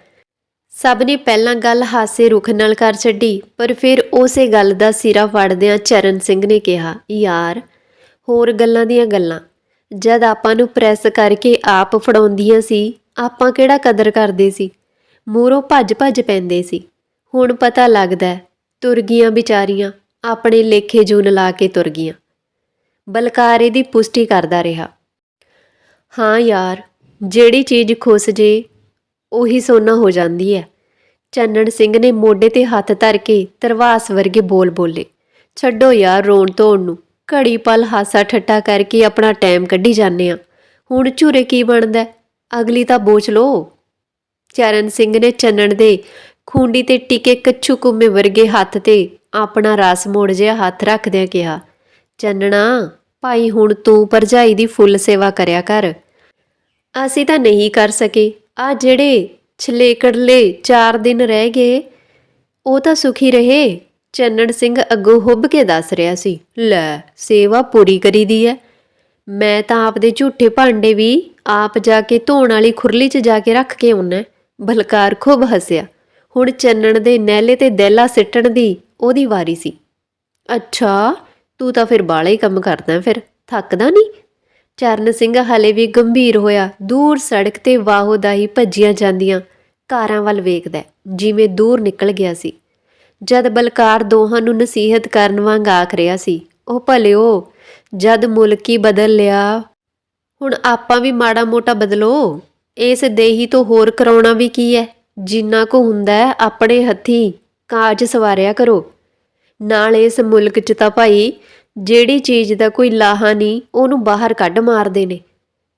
ਸਭ ਨੇ ਪਹਿਲਾਂ ਗੱਲ ਹਾਸੇ ਰੁਖ ਨਾਲ ਕਰ ਛੱਡੀ, ਪਰ ਫਿਰ ਉਸੇ ਗੱਲ ਦਾ ਸਿਰਾ ਫੜਦਿਆਂ ਚਰਨ ਸਿੰਘ ਨੇ ਕਿਹਾ, ਯਾਰ, ਹੋਰ ਗੱਲਾਂ ਦੀਆਂ ਗੱਲਾਂ। ਜਦ ਆਪਾਂ ਨੂੰ ਪ੍ਰੈਸ ਕਰਕੇ ਆਪ ਫੜਾਉਂਦੀਆਂ ਸੀ, ਆਪਾਂ ਕਿਹੜਾ ਕਦਰ ਕਰਦੇ ਸੀ? ਮੂਰੋਂ ਭੱਜ ਭੱਜ ਪੈਂਦੇ ਸੀ। ਹੁਣ ਪਤਾ ਲੱਗਦਾ ਹੈ, ਤੁਰ ਗਈਆਂ ਵਿਚਾਰੀਆਂ ਆਪਣੇ ਲੇਖੇ ਜੂਨ ਲਾ ਕੇ ਤੁਰ ਗਈਆਂ। ਬਲਕਾਰੇ ਦੀ ਪੁਸ਼ਟੀ ਕਰਦਾ ਰਿਹਾ। ਹਾਂ ਯਾਰ ਜਿਹੜੀ ਚੀਜ਼ ਖੁੱਸ ਜੇ ਉਹੀ ਸੋਨਾ ਹੋ ਜਾਂਦੀ ਹੈ। ਚੰਨਣ ਸਿੰਘ ਨੇ ਮੋਢੇ ਤੇ ਹੱਥ ਧਰ ਕੇ ਤਰਵਾਸ ਵਰਗੇ ਬੋਲ ਬੋਲੇ। ਛੱਡੋ ਯਾਰ ਰੋਣ ਧੋਣ ਨੂੰ ਘੜੀ ਪਲ ਹਾਸਾ ਠੱਟਾ ਕਰਕੇ ਆਪਣਾ ਟਾਈਮ ਕੱਢੀ ਜਾਂਦੇ ਆ ਹੁਣ ਝੂਰੇ ਕੀ ਬਣਦਾ ਅਗਲੀ ਤਾਂ ਬੋਚ ਲੋ ਚਰਨ ਸਿੰਘ ਨੇ ਚੰਨਣ ਦੇ ਖੂੰਡੀ ਤੇ ਟਿਕੇ ਕੱਛੂ ਕੁੰਮੇ ਵਰਗੇ ਹੱਥ ਤੇ ਆਪਣਾ ਰਸ ਮੋੜ ਜਿਹਾ ਹੱਥ ਰੱਖਦਿਆਂ ਕਿਹਾ, ਚੰਨਣਾ, ਭਾਈ ਹੁਣ ਤੂੰ ਭਰਜਾਈ ਦੀ ਫੁੱਲ ਸੇਵਾ ਕਰਿਆ ਕਰ। ਅਸੀਂ ਤਾਂ ਨਹੀਂ ਕਰ ਸਕੇ। ਆ ਜਿਹੜੇ ਛਲੇਕੜਲੇ 4 ਦਿਨ ਰਹਿ ਗਏ, ਉਹ ਤਾਂ ਸੁਖੀ ਰਹੇ। ਚੰਨਣ ਸਿੰਘ ਅੱਗੋਂ ਹੁੱਬ ਕੇ ਦੱਸ ਰਿਹਾ ਸੀ, ਲੈ, ਸੇਵਾ ਪੂਰੀ ਕਰੀ ਦੀ ਐ। ਮੈਂ ਤਾਂ ਆਪਦੇ ਝੂਠੇ ਭਾਂਡੇ ਵੀ ਆਪ ਜਾ ਕੇ ਧੋਣ ਵਾਲੀ ਖੁਰਲੀ 'ਚ ਜਾ ਕੇ ਰੱਖ ਕੇ ਆਉਣਾ ਬਲਕਾਰ ਖੂਬ ਹੱਸਿਆ। ਹੁਣ ਚੰਨਣ ਦੇ ਨਹਿਲੇ ਤੇ ਦਹਿਲਾ ਸਿੱਟਣ ਦੀ ਉਹਦੀ ਵਾਰੀ ਸੀ। ਅੱਛਾ, ਤੂੰ ਤਾਂ ਫਿਰ ਬਾਲਾ ਹੀ ਕੰਮ ਕਰਦਾ ਫਿਰ, ਥੱਕਦਾ ਨਹੀਂ? ਚਰਨ ਸਿੰਘ ਹਲੇ ਵੀ ਗੰਭੀਰ ਹੋਇਆ, ਦੂਰ ਸੜਕ ਤੇ ਵਾਹੋ ਦਾਹੀ ਭੱਜੀਆਂ ਜਾਂਦੀਆਂ, ਕਾਰਾਂ ਵੱਲ ਵੇਖਦਾ, ਜਿਵੇਂ ਦੂਰ ਨਿਕਲ ਗਿਆ ਸੀ। ਜਦ ਬਲਕਾਰ ਦੋਹਾਂ ਨੂੰ ਨਸੀਹਤ ਕਰਨ ਵਾਂਗ ਆਖ ਰਿਹਾ ਸੀ, ਉਹ ਭਲਿਓ, ਜਦ ਮੁਲਕੀ ਬਦਲ ਲਿਆ, ਹੁਣ ਆਪਾਂ ਵੀ ਮਾੜਾ ਮੋਟਾ ਬਦਲੋ। ਇਸ ਦੇਹੀ ਤੋਂ ਹੋਰ ਕਰਾਉਣਾ ਵੀ ਕੀ ਹੈ? ਜਿੰਨਾ ਕੋ ਹੁੰਦਾ ਹੈ, ਆਪਣੇ ਹੱਥੀ ਕਾਜ ਸਵਾਰਿਆ ਕਰੋ। ਨਾਲ ਇਸ ਮੁਲਕ 'ਚ ਤਾਂ ਭਾਈ ਜਿਹੜੀ ਚੀਜ਼ ਦਾ ਕੋਈ ਲਾਹਾ ਨਹੀਂ, ਉਹਨੂੰ ਬਾਹਰ ਕੱਢ ਮਾਰਦੇ ਨੇ।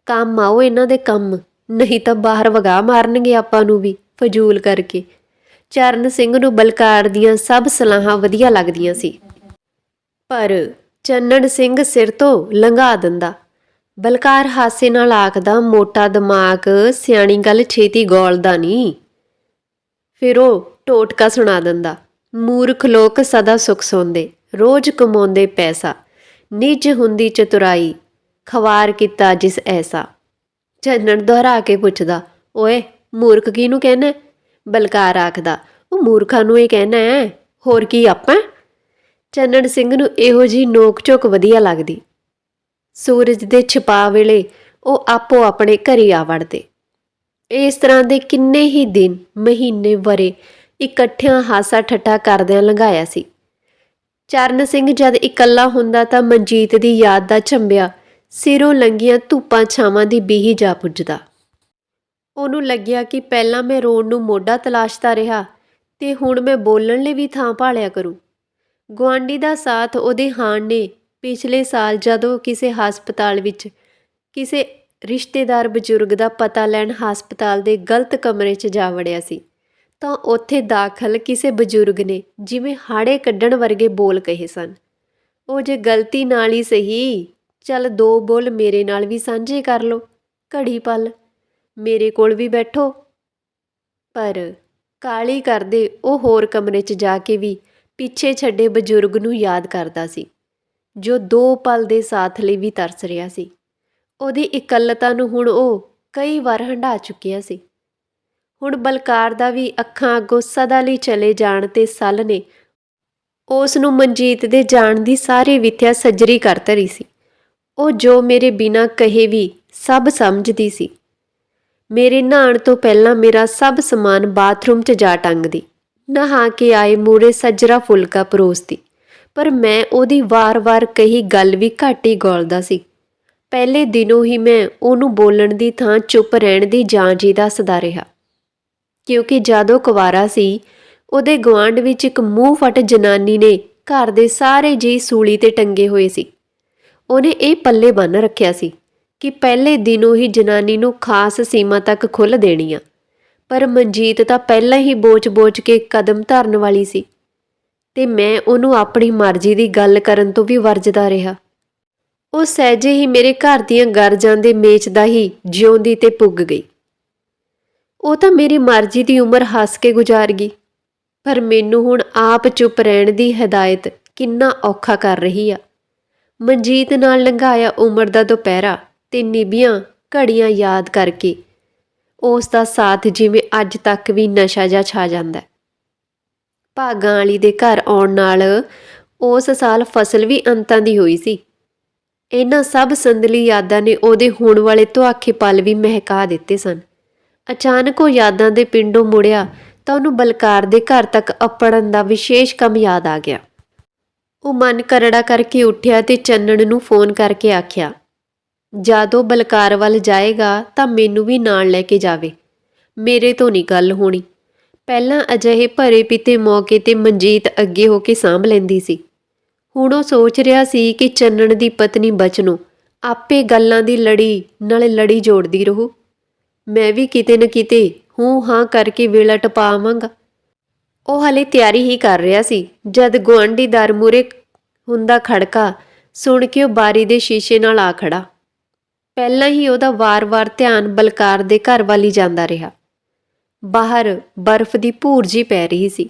ਕੰਮ ਆਓ ਇਹਨਾਂ ਦੇ ਕੰਮ, ਨਹੀਂ ਤਾਂ ਬਾਹਰ ਵਗਾ ਮਾਰਨਗੇ ਆਪਾਂ ਨੂੰ ਵੀ, ਫਜ਼ੂਲ ਕਰਕੇ। ਚਰਨ ਸਿੰਘ ਨੂੰ ਬਲਕਾਰ ਦੀਆਂ ਸਭ ਸਲਾਹਾਂ ਵਧੀਆ ਲੱਗਦੀਆਂ ਸੀ। ਪਰ ਚੰਨਣ ਸਿੰਘ ਸਿਰ ਤੋਂ ਲੰਘਾ ਦਿੰਦਾ। ਬਲਕਾਰ ਹਾਸੇ ਨਾਲ ਆਖਦਾ, ਮੋਟਾ ਦਿਮਾਗ, ਸਿਆਣੀ ਗੱਲ ਛੇਤੀ ਗੋਲਦਾ ਨਹੀਂ ਫਿਰ ਉਹ ਟੋਟਕਾ ਸੁਣਾ ਦਿੰਦਾ, ਮੂਰਖ ਲੋਕ ਸਦਾ ਸੁਖ ਸੌਂਦੇ, ਰੋਜ਼ ਕਮਾਉਂਦੇ ਪੈਸਾ, ਨਿਜ ਹੁੰਦੀ ਚਤੁਰਾਈ, ਖਵਾਰ ਕੀਤਾ ਜਿਸ ਐਸਾ। ਚੰਨਣ ਦੁਹਰਾ ਕੇ ਪੁੱਛਦਾ, ਓਏ, ਮੂਰਖ ਕਿਹਨੂੰ ਕਹਿਣਾ? ਬਲਕਾਰ ਆਖਦਾ, ਉਹ ਮੂਰਖਾਂ ਨੂੰ ਇਹ ਕਹਿਣਾ ਹੈ, ਹੋਰ ਕੀ ਆਪਾਂ? ਚੰਨਣ ਸਿੰਘ ਨੂੰ ਇਹੋ ਜੀ ਨੋਕ ਝੋਕ ਵਧੀਆ ਲੱਗਦੀ। ਸੂਰਜ ਦੇ ਛਿਪਾ ਵੇਲੇ ਉਹ ਆਪੋ ਆਪਣੇ ਘਰੇ ਆ ਵੜਦੇ। ਇਸ ਤਰ੍ਹਾਂ ਦੇ ਕਿੰਨੇ ਹੀ ਦਿਨ, ਮਹੀਨੇ ਵਰੇ ਇਕੱਠਿਆਂ ਹਾਸਾ ਠੱਠਾ ਕਰਦਿਆਂ ਲੰਘਾਇਆ ਸੀ। ਚਰਨ ਸਿੰਘ ਜਦ ਇਕੱਲਾ ਹੁੰਦਾ ਤਾਂ ਮਨਜੀਤ ਦੀ ਯਾਦ ਦਾ ਝੰਬਿਆ ਸਿਰੋਂ ਲੰਗੀਆਂ ਧੁੱਪਾਂ ਛਾਵਾਂ ਦੀ ਬੀਹੀ ਜਾ ਪੁੱਜਦਾ। ਉਹਨੂੰ ਲੱਗਿਆ ਕਿ ਪਹਿਲਾਂ ਮੈਂ ਰੋਣ ਨੂੰ ਮੋਢਾ ਤਲਾਸ਼ਦਾ ਰਿਹਾ ਤੇ ਹੁਣ ਮੈਂ ਬੋਲਣ ਲਈ ਵੀ ਥਾਂ ਭਾਲਿਆ ਕਰੂੰ। ਗੁਆਂਢੀ ਦਾ ਸਾਥ ਉਹਦੇ ਹਾਣ ਨੇ ਪਿਛਲੇ ਸਾਲ ਜਦੋਂ ਕਿਸੇ ਹਸਪਤਾਲ ਵਿੱਚ ਕਿਸੇ ਰਿਸ਼ਤੇਦਾਰ ਬਜ਼ੁਰਗ ਦਾ ਪਤਾ ਲੈਣ ਹਸਪਤਾਲ ਦੇ ਗਲਤ ਕਮਰੇ 'ਚ ਜਾ ਵੜਿਆ ਸੀ, ਤਾਂ ਉੱਥੇ ਦਾਖਲ ਕਿਸੇ ਬਜ਼ੁਰਗ ਨੇ ਜਿਵੇਂ ਹਾੜੇ ਕੱਢਣ ਵਰਗੇ ਬੋਲ ਕਹੇ ਸਨ। ਉਹ ਜੇ ਗਲਤੀ ਨਾਲ ਹੀ ਸਹੀ, ਚੱਲ ਦੋ ਬੋਲ ਮੇਰੇ ਨਾਲ ਵੀ ਸਾਂਝੇ ਕਰ ਲਓ, ਘੜੀ ਪਲ, ਮੇਰੇ ਕੋਲ ਵੀ ਬੈਠੋ। ਪਰ ਕਾਲੀ ਕਰਦੇ ਉਹ ਹੋਰ ਕਮਰੇ 'ਚ ਜਾ ਕੇ ਵੀ ਪਿੱਛੇ ਛੱਡੇ ਬਜ਼ੁਰਗ ਨੂੰ ਯਾਦ ਕਰਦਾ ਸੀ। ਜੋ ਦੋ ਪਲ ਦੇ ਸਾਥ ਲਈ ਵੀ ਤਰਸ ਰਿਹਾ ਸੀ। ਉਹਦੀ ਇਕੱਲਤਾ ਨੂੰ ਹੁਣ ਉਹ ਕਈ ਵਾਰ ਹੰਢਾ ਚੁੱਕਿਆ ਸੀ। ਹੁਣ ਬਲਕਾਰ ਦਾ ਵੀ ਅੱਖਾਂ ਅੱਗੋਂ ਸਦਾ ਲਈ ਚਲੇ ਜਾਣ ਤੇ ਸੱਲ ਨੇ ਉਸ ਨੂੰ ਮਨਜੀਤ ਦੇ ਜਾਣ ਦੀ ਸਾਰੀ ਵਿਥਿਆ ਸੱਜਰੀ ਕਰ ਧਰੀ ਸੀ। ਉਹ ਜੋ ਮੇਰੇ ਬਿਨਾ ਕਹੇ ਵੀ ਸਭ ਸਮਝਦੀ ਸੀ। ਮੇਰੇ ਨਹਾਣ ਤੋਂ ਪਹਿਲਾਂ ਮੇਰਾ ਸਭ ਸਮਾਨ ਬਾਥਰੂਮ 'ਚ ਜਾ ਟੰਗਦੀ। ਨਹਾ ਕੇ ਆਏ ਮੂਰੇ ਸੱਜਰਾ ਫੁਲਕਾ ਪਰੋਸਦੀ। ਪਰ ਮੈਂ ਉਹਦੀ ਵਾਰ-ਵਾਰ ਕਹੀ ਗੱਲ ਵੀ ਘੱਟ ਹੀ ਗੋਲਦਾ ਸੀ। ਪਹਿਲੇ ਦਿਨੋਂ ਹੀ ਮੈਂ ਉਹਨੂੰ ਬੋਲਣ ਦੀ ਥਾਂ ਚੁੱਪ ਰਹਿਣ ਦੀ ਜਾਂਚ ਹੀ ਦੱਸਦਾ ਰਿਹਾ। ਕਿਉਂਕਿ ਜਦੋਂ ਕੁਵਾਰਾ ਸੀ, ਉਹਦੇ ਗਵਾਂਢ ਵਿੱਚ ਇੱਕ ਮੂੰਹ ਫਟ ਜਨਾਨੀ ਨੇ ਘਰ ਦੇ ਸਾਰੇ ਜੀ ਸੂਲੀ ਤੇ ਟੰਗੇ ਹੋਏ ਸੀ। ਉਹਨੇ ਇਹ ਪੱਲੇ ਬੰਨ ਰੱਖਿਆ ਸੀ ਕਿ ਪਹਿਲੇ ਦਿਨੋਂ ਹੀ ਜਨਾਨੀ ਨੂੰ ਖਾਸ ਸੀਮਾ ਤੱਕ ਖੁੱਲ ਦੇਣੀ ਆ। ਪਰ ਮਨਜੀਤ ਤਾਂ ਪਹਿਲਾਂ ਹੀ ਬੋਚ-ਬੋਚ ਕੇ ਕਦਮ ਧਰਨ ਵਾਲੀ ਸੀ। ਤੇ ਮੈਂ ਉਹਨੂੰ ਆਪਣੀ ਮਰਜ਼ੀ ਦੀ ਗੱਲ ਕਰਨ ਤੋਂ ਵੀ ਵਰਜਦਾ ਰਿਹਾ। ਉਹ ਸਹਿਜੇ ਹੀ ਮੇਰੇ ਘਰ ਦੀਆਂ ਗਰਜਾਂ ਦੇ ਮੇਚ ਦਾ ਹੀ ਜਿਉਂਦੀ ਤੇ ਪੁੱਗ ਗਈ। ਉਹ ਤਾਂ ਮੇਰੀ ਮਰਜ਼ੀ ਦੀ ਉਮਰ ਹੱਸ ਕੇ ਗੁਜ਼ਾਰ ਗਈ, ਪਰ ਮੈਨੂੰ ਹੁਣ ਆਪ ਚੁੱਪ ਰਹਿਣ ਦੀ ਹਦਾਇਤ ਕਿੰਨਾ ਔਖਾ ਕਰ ਰਹੀ ਆ। ਮਨਜੀਤ ਨਾਲ ਲੰਘਾਇਆ ਉਮਰ ਦਾ ਦੁਪਹਿਰਾ ਤੇ ਨਿਭੀਆਂ ਘੜੀਆਂ ਯਾਦ ਕਰਕੇ, ਉਸ ਦਾ ਸਾਥ ਜਿਵੇਂ ਅੱਜ ਤੱਕ ਵੀ ਨਸ਼ਾ ਜਿਹਾ ਛਾ ਜਾਂਦਾ ਭਾਗਾਂ ਵਾਲੀ ਦੇ ਘਰ ਆਉਣ ਨਾਲ ਉਸ ਸਾਲ ਫਸਲ ਵੀ ਅੰਤਾਂ ਦੀ ਹੋਈ ਸੀ। ਇਹਨਾਂ ਸਭ ਸੰਦਲੀ ਯਾਦਾਂ ਨੇ ਉਹਦੇ ਹੋਣ ਵਾਲੇ ਧੁਆਖੇ ਪਲ ਵੀ ਮਹਿਕਾ ਦਿੱਤੇ ਸਨ। ਅਚਾਨਕ ਉਹ ਯਾਦਾਂ ਦੇ ਪਿੰਡੋਂ ਮੁੜਿਆ ਤਾਂ ਉਹਨੂੰ ਬਲਕਾਰ ਦੇ ਘਰ ਤੱਕ ਅਪੜਨ ਦਾ ਵਿਸ਼ੇਸ਼ ਕੰਮ ਯਾਦ ਆ ਗਿਆ। ਉਹ ਮਨ ਕਰੜਾ ਕਰਕੇ ਉੱਠਿਆ ਤੇ ਚੰਨਣ ਨੂੰ ਫੋਨ ਕਰਕੇ ਆਖਿਆ, ਜਦੋਂ ਬਲਕਾਰ ਵੱਲ ਜਾਏਗਾ ਤਾਂ ਮੈਨੂੰ ਵੀ ਨਾਲ ਲੈ ਕੇ ਜਾਵੇ। ਮੇਰੇ ਤੋਂ ਨਹੀਂ ਗੱਲ ਹੋਣੀ। ਪਹਿਲਾਂ ਅਜਿਹੇ ਭਰੇ ਪਿੱਤੇ ਮੌਕੇ ਤੇ ਮਨਜੀਤ ਅੱਗੇ ਹੋ ਕੇ ਸਾਂਭ ਲੈਂਦੀ ਸੀ। ਹੁਣ ਉਹ ਸੋਚ ਰਿਹਾ ਸੀ ਕਿ ਚੰਨਣ ਦੀ ਪਤਨੀ ਬਚਨੋ ਆਪੇ ਗੱਲਾਂ ਦੀ ਲੜੀ ਨਾਲੇ ਲੜੀ ਜੋੜਦੀ ਰਹੂ। ਮੈਂ ਵੀ ਕਿਤੇ ਨਾ ਕਿਤੇ ਹੂੰ ਹਾਂ ਕਰਕੇ ਵੇਲਾ ਟਪਾਵਾਂਗਾ। ਉਹ ਹਲੇ ਤਿਆਰੀ ਹੀ ਕਰ ਰਿਹਾ ਸੀ। ਜਦ ਗੁਆਂਢੀ ਦਰ ਮੂਰੇ ਹੁੰਦਾ ਖੜਕਾ ਸੁਣ ਕੇ ਉਹ ਬਾਰੀ ਦੇ ਸ਼ੀਸ਼ੇ ਨਾਲ ਆ ਖੜਾ। ਪਹਿਲਾਂ ਹੀ ਉਹਦਾ ਵਾਰ-ਵਾਰ ਧਿਆਨ ਬਲਕਾਰ ਦੇ ਘਰ ਵੱਲ ਜਾਂਦਾ ਰਿਹਾ। ਬਾਹਰ ਬਰਫ਼ ਦੀ ਭੂਰ ਜੀ ਪੈ ਰਹੀ ਸੀ।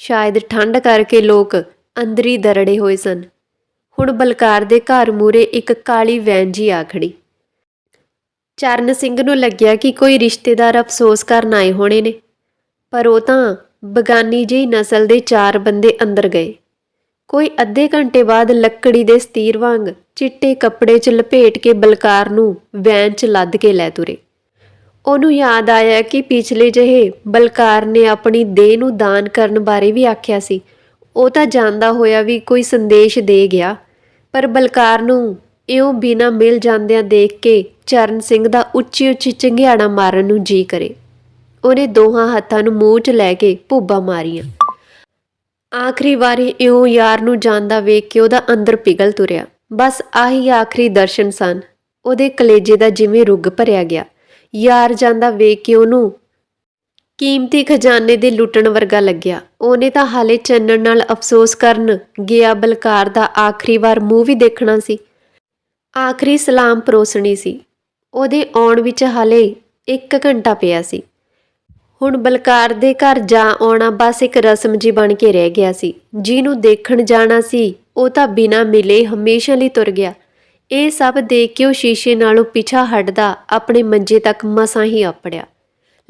ਸ਼ਾਇਦ ਠੰਡ ਕਰਕੇ ਲੋਕ ਅੰਦਰੀ ਦਰੜੇ ਹੋਏ ਸਨ। ਹੁਣ ਬਲਕਾਰ ਦੇ ਘਰ ਮੂਰੇ ਇੱਕ ਕਾਲੀ ਵੈਨ ਜੀ ਆ ਖੜੀ ਚਰਨ ਸਿੰਘ ਨੂੰ ਲੱਗਿਆ ਕਿ ਕੋਈ ਰਿਸ਼ਤੇਦਾਰ ਅਫਸੋਸ ਕਰਨ ਆਏ ਹੋਣੇ ਨੇ। ਪਰ ਉਹ ਤਾਂ ਬਗਾਨੀ ਜਿਹੀ ਨਸਲ ਦੇ ਚਾਰ ਬੰਦੇ ਅੰਦਰ ਗਏ। ਕੋਈ ਅੱਧੇ ਘੰਟੇ ਬਾਅਦ ਲੱਕੜੀ ਦੇ ਸਤੀਰ ਵਾਂਗ ਚਿੱਟੇ ਕੱਪੜੇ 'ਚ ਲਪੇਟ ਕੇ ਬਲਕਾਰ ਨੂੰ ਵੈਨ 'ਚ ਲੱਦ ਕੇ ਲੈ ਤੁਰੇ। ਉਹਨੂੰ ਯਾਦ ਆਇਆ ਕਿ ਪਿਛਲੇ ਜਿਹੇ ਬਲਕਾਰ ਨੇ ਆਪਣੀ ਦੇਹ ਨੂੰ ਦਾਨ ਕਰਨ ਬਾਰੇ ਵੀ ਆਖਿਆ ਸੀ। ਉਹ ਤਾਂ ਜਾਂਦਾ ਹੋਇਆ ਵੀ ਕੋਈ ਸੰਦੇਸ਼ ਦੇ ਗਿਆ, ਪਰ ਬਲਕਾਰ ਨੂੰ ਇਉਂ ਬਿਨਾ ਮਿਲ ਜਾਂਦਿਆਂ ਦੇਖ ਕੇ ਚਰਨ ਸਿੰਘ ਦਾ ਉੱਚੀ ਉੱਚੀ ਚੰਗਿਆੜਾ ਮਾਰਨ ਨੂੰ ਜੀ ਕਰੇ। ਉਹਨੇ ਦੋਹਾਂ ਹੱਥਾਂ ਨੂੰ ਮੂੰਹ 'ਚ ਲੈ ਕੇ ਭੁੱਬਾ ਮਾਰੀਆਂ। ਆਖਰੀ ਵਾਰੀ ਇਉਂ ਯਾਰ ਨੂੰ ਜਾਂਦਾ ਵੇਖ ਕੇ ਉਹਦਾ ਅੰਦਰ ਪਿਘਲ ਤੁਰਿਆ। ਬਸ ਆਹੀ ਆਖਰੀ ਦਰਸ਼ਨ ਸਨ। ਉਹਦੇ ਕਲੇਜੇ ਦਾ ਜਿਵੇਂ ਰੁੱਗ ਭਰਿਆ ਗਿਆ। ਯਾਰ ਜਾਂਦਾ ਵੇਖ ਕੇ ਉਹਨੂੰ। ਕੀਮਤੀ ਖਜ਼ਾਨੇ ਦੇ ਲੁੱਟਣ ਵਰਗਾ ਲੱਗਿਆ। ਉਹਨੇ ਤਾਂ ਹਾਲੇ ਚੰਨਣ ਨਾਲ ਅਫਸੋਸ ਕਰਨ ਗਿਆ ਬਲਕਾਰ ਦਾ ਆਖਰੀ ਵਾਰ ਮੂੰਹ ਵੀ ਦੇਖਣਾ ਸੀ। ਆਖਰੀ ਸਲਾਮ ਪਰੋਸਣੀ ਸੀ। ਉਹਦੇ ਆਉਣ ਵਿੱਚ ਹਾਲੇ 1 ਘੰਟਾ ਪਿਆ ਸੀ। ਹੁਣ ਬਲਕਾਰ ਦੇ ਘਰ ਜਾ ਆਉਣਾ ਬਸ ਇੱਕ ਰਸਮ ਜੀ ਬਣ ਕੇ ਰਹਿ ਗਿਆ ਸੀ। ਜਿਹਨੂੰ ਦੇਖਣ ਜਾਣਾ ਸੀ, ਉਹ ਤਾਂ ਬਿਨਾਂ ਮਿਲੇ ਹਮੇਸ਼ਾ ਲਈ ਤੁਰ ਗਿਆ। ਇਹ ਸਭ ਦੇਖ ਕੇ ਉਹ ਸ਼ੀਸ਼ੇ ਨਾਲੋਂ ਪਿਛਾ ਹਟਦਾ ਆਪਣੇ ਮੰਜੇ ਤੱਕ ਮਸਾਂ ਹੀ ਆਪੜਿਆ।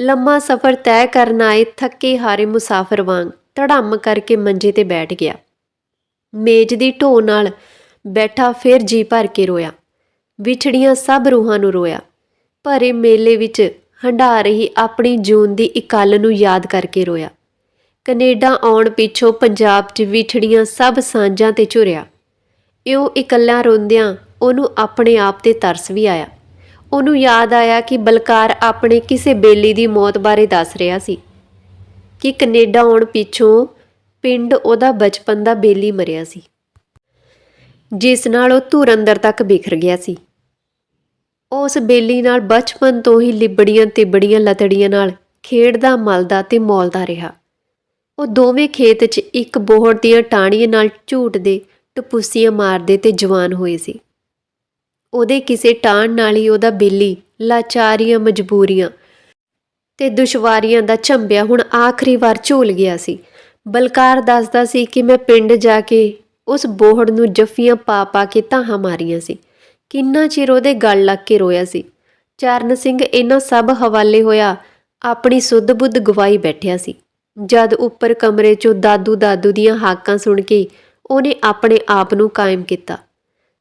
ਲੰਮਾ ਸਫ਼ਰ ਤੈਅ ਕਰਨ ਆਏ ਥੱਕੇ ਹਾਰੇ ਮੁਸਾਫਰ ਵਾਂਗ ਧੜਮ ਕਰਕੇ ਮੰਜੇ ਤੇ ਬੈਠ ਗਿਆ। ਮੇਜ਼ ਦੀ ਢੋ ਨਾਲ ਬੈਠਾ ਫਿਰ ਜੀ ਭਰ ਕੇ ਰੋਇਆ। ਵਿਛੜੀਆਂ ਸਭ ਰੂਹਾਂ ਨੂੰ ਰੋਇਆ। ਭਰੇ ਮੇਲੇ ਵਿੱਚ ਹੰਢਾ ਰਹੀ ਆਪਣੀ ਜੂਨ ਦੀ ਇਕੱਲ ਨੂੰ ਯਾਦ ਕਰਕੇ ਰੋਇਆ। ਕੈਨੇਡਾ ਆਉਣ ਪਿੱਛੋਂ ਪੰਜਾਬ 'ਚ ਵਿਛੜੀਆਂ ਸਭ ਸਾਂਝਾਂ ਤੇ ਝੁਰਿਆ। ਇਉਂ ਇਕੱਲਾ ਰੋਂਦਿਆਂ ਉਹਨੂੰ ਆਪਣੇ ਆਪ ਤੇ ਤਰਸ ਵੀ ਆਇਆ। ਉਹਨੂੰ ਯਾਦ ਆਇਆ ਕਿ ਬਲਕਾਰ ਆਪਣੇ ਕਿਸੇ ਬੇਲੀ ਦੀ ਮੌਤ ਬਾਰੇ ਦੱਸ ਰਿਹਾ ਸੀ ਕਿ ਕੈਨੇਡਾ ਆਉਣ ਪਿੱਛੋਂ ਪਿੰਡ ਉਹਦਾ ਬਚਪਨ ਦਾ ਬੇਲੀ ਮਰਿਆ ਸੀ, ਜਿਸ ਨਾਲ ਉਹ ਧੁਰ ਅੰਦਰ ਤੱਕ ਬਿਖਰ ਗਿਆ ਸੀ। ਉਸ ਬੇਲੀ ਨਾਲ ਬਚਪਨ ਤੋਂ ਹੀ ਲਿਬੜੀਆਂ ਤਿਬੜੀਆਂ ਲਤੜੀਆਂ ਨਾਲ ਖੇਡਦਾ, ਮਲਦਾ ਤੇ ਮੌਲਦਾ ਰਿਹਾ। ਉਹ ਦੋਵੇਂ ਖੇਤ 'ਚ ਇੱਕ ਬੋਹੜ ਦੀਆਂ ਟਾਹਣੀਆਂ ਨਾਲ ਝੂਟਦੇ, ਟਪੂਸੀਆਂ ਮਾਰਦੇ ਤੇ ਜਵਾਨ ਹੋਏ ਸੀ। ਉਹਦੇ ਕਿਸੇ ਟਾਣ ਨਾਲ ਹੀ ਉਹਦਾ ਬੇਲੀ, ਲਾਚਾਰੀਆਂ, ਮਜਬੂਰੀਆਂ ਤੇ ਦੁਸ਼ਵਾਰੀਆਂ ਦਾ ਝੰਬਿਆ ਹੁਣ ਆਖਰੀ ਵਾਰ ਝੂਲ ਗਿਆ ਸੀ। ਬਲਕਾਰ ਦੱਸਦਾ ਸੀ ਕਿ ਮੈਂ ਪਿੰਡ ਜਾ ਕੇ ਉਸ ਬੋਹੜ ਨੂੰ ਜੱਫੀਆਂ ਪਾ ਪਾ ਕੇ ਧਾਹਾਂ ਮਾਰੀਆਂ ਸੀ। ਕਿੰਨਾ ਚਿਰ ਉਹਦੇ ਗਲ ਲੱਗ ਕੇ ਰੋਇਆ ਸੀ। ਚਰਨ ਸਿੰਘ ਇਹਨਾਂ ਸਭ ਹਵਾਲੇ ਹੋਇਆ ਆਪਣੀ ਸੁੱਧ ਬੁੱਧ ਗਵਾਈ ਬੈਠਿਆ ਸੀ। ਜਦ ਉੱਪਰ ਕਮਰੇ 'ਚੋਂ ਦਾਦੂ ਦਾਦੂ ਦੀਆਂ ਹਾਕਾਂ ਸੁਣ ਕੇ ਉਹਨੇ ਆਪਣੇ ਆਪ ਨੂੰ ਕਾਇਮ ਕੀਤਾ।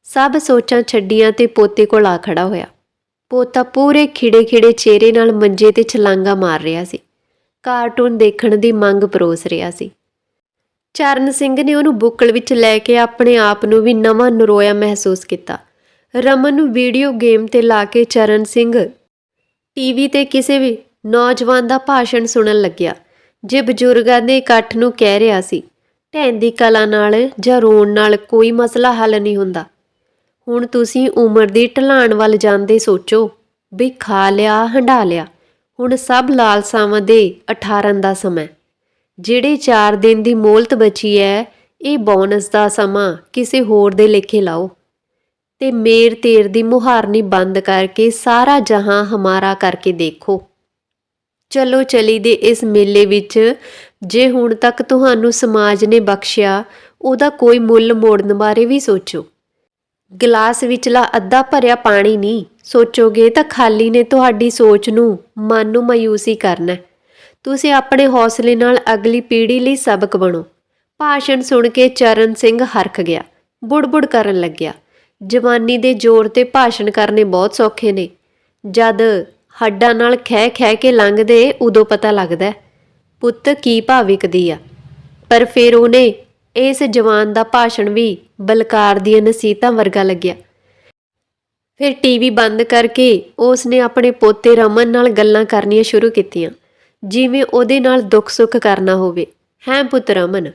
ਸਭ ਸੋਚਾਂ ਛੱਡੀਆਂ ਤੇ ਪੋਤੇ ਕੋਲ ਆ ਖੜਾ ਹੋਇਆ। ਪੋਤਾ ਪੂਰੇ ਖਿੜੇ ਖਿੜੇ ਚਿਹਰੇ ਨਾਲ ਮੰਜੇ ਤੇ ਛਲਾਂਗਾ ਮਾਰ ਰਿਹਾ ਸੀ। ਕਾਰਟੂਨ ਦੇਖਣ ਦੀ ਮੰਗ ਪਰੋਸ ਰਿਹਾ ਸੀ। ਚਰਨ ਸਿੰਘ ਨੇ ਉਹਨੂੰ ਬੁੱਕਲ ਵਿੱਚ ਲੈ ਕੇ ਆਪਣੇ ਆਪ ਨੂੰ ਵੀ ਨਵਾਂ ਨਰੋਇਆ ਮਹਿਸੂਸ ਕੀਤਾ। ਰਮਨ ਨੂੰ ਵੀਡੀਓ ਗੇਮ ਤੇ ਲਾ ਕੇ ਚਰਨ ਸਿੰਘ ਟੀਵੀ ਤੇ ਕਿਸੇ ਵੀ ਨੌਜਵਾਨ ਦਾ ਭਾਸ਼ਣ ਸੁਣਨ ਲੱਗਿਆ। ਜੇ ਬਜ਼ੁਰਗਾਂ ਦੇ ਇਕੱਠ ਨੂੰ ਕਹਿ ਰਿਹਾ ਸੀ ਢੈਂਦੀ ਕਲਾ ਨਾਲ ਜਾਂ ਰੋਣ ਨਾਲ ਕੋਈ ਮਸਲਾ ਹੱਲ ਨਹੀਂ ਹੁੰਦਾ। ਹੁਣ ਤੁਸੀਂ ਉਮਰ ਦੀ ਢਲਾਣ ਵੱਲ ਜਾਂਦੇ ਸੋਚੋ। ਵੀ ਖਾ ਲਿਆ, ਹੰਡਾ ਲਿਆ। ਹੁਣ ਸਭ ਲਾਲਸਾਵਾਂ ਦੇ 18 ਦਾ ਸਮਾਂ ਜਿਹੜੇ 4 ਦਿਨ ਦੀ ਮੋਹਲਤ ਬਚੀ ਹੈ, ਇਹ ਬੋਨਸ ਦਾ ਸਮਾਂ ਕਿਸੇ ਹੋਰ ਦੇ ਲੇਖੇ ਲਾਓ। ਤੇ ਮੇਰ ਤੇਰ ਦੀ ਮੁਹਾਰਨੀ ਬੰਦ ਕਰਕੇ ਸਾਰਾ ਜਹਾਂ ਹਮਾਰਾ ਕਰਕੇ ਦੇਖੋ। ਚਲੋ ਚਲੀ ਦੇ ਇਸ ਮੇਲੇ ਵਿੱਚ, ਜੇ ਹੁਣ ਤੱਕ ਤੁਹਾਨੂੰ ਸਮਾਜ ਨੇ ਬਖਸ਼ਿਆ, ਉਹਦਾ ਕੋਈ ਮੁੱਲ ਮੋੜਨ ਬਾਰੇ ਵੀ ਸੋਚੋ। ਗਲਾਸ ਵਿਚਲਾ ਅੱਧਾ ਭਰਿਆ ਪਾਣੀ ਨਹੀਂ ਸੋਚੋਗੇ ਤਾਂ ਖਾਲੀ ਨੇ ਤੁਹਾਡੀ ਸੋਚ ਨੂੰ, ਮਨ ਨੂੰ ਮਾਯੂਸੀ ਕਰਨਾ। ਤੁਸੀਂ ਆਪਣੇ ਹੌਸਲੇ ਨਾਲ ਅਗਲੀ ਪੀੜ੍ਹੀ ਲਈ ਸਬਕ ਬਣੋ। ਭਾਸ਼ਣ ਸੁਣ ਕੇ ਚਰਨ ਸਿੰਘ ਹਰਖ ਗਿਆ। ਬੁੜਬੁੜ ਕਰਨ ਲੱਗਿਆ। ਜਵਾਨੀ ਦੇ ਜ਼ੋਰ ਤੇ ਭਾਸ਼ਣ ਕਰਨੇ ਬਹੁਤ ਸੌਖੇ ਨੇ। ਜਦ ਹੱਡਾਂ ਨਾਲ ਖਹਿ ਖਹਿ ਕੇ ਲੰਘਦੇ, ਉਦੋਂ ਪਤਾ ਲੱਗਦਾ ਪੁੱਤ ਕੀ ਭਾਵਿਕਦੀ ਆ। ਪਰ ਫਿਰ ਉਹਨੇ ਇਸ ਜਵਾਨ ਦਾ ਭਾਸ਼ਣ ਵੀ ਬਲਕਾਰ ਦੀਆਂ ਨਸੀਹਤਾਂ ਵਰਗਾ ਲੱਗਿਆ। ਫਿਰ ਟੀਵੀ ਬੰਦ ਕਰਕੇ ਉਸ ਨੇ ਆਪਣੇ ਪੋਤੇ ਰਮਨ ਨਾਲ ਗੱਲਾਂ ਕਰਨੀਆਂ ਸ਼ੁਰੂ ਕੀਤੀਆਂ, ਜਿਵੇਂ ਉਹਦੇ ਨਾਲ ਦੁੱਖ ਸੁੱਖ ਕਰਨਾ ਹੋਵੇ। ਹੈ ਪੁੱਤ ਰਮਨ,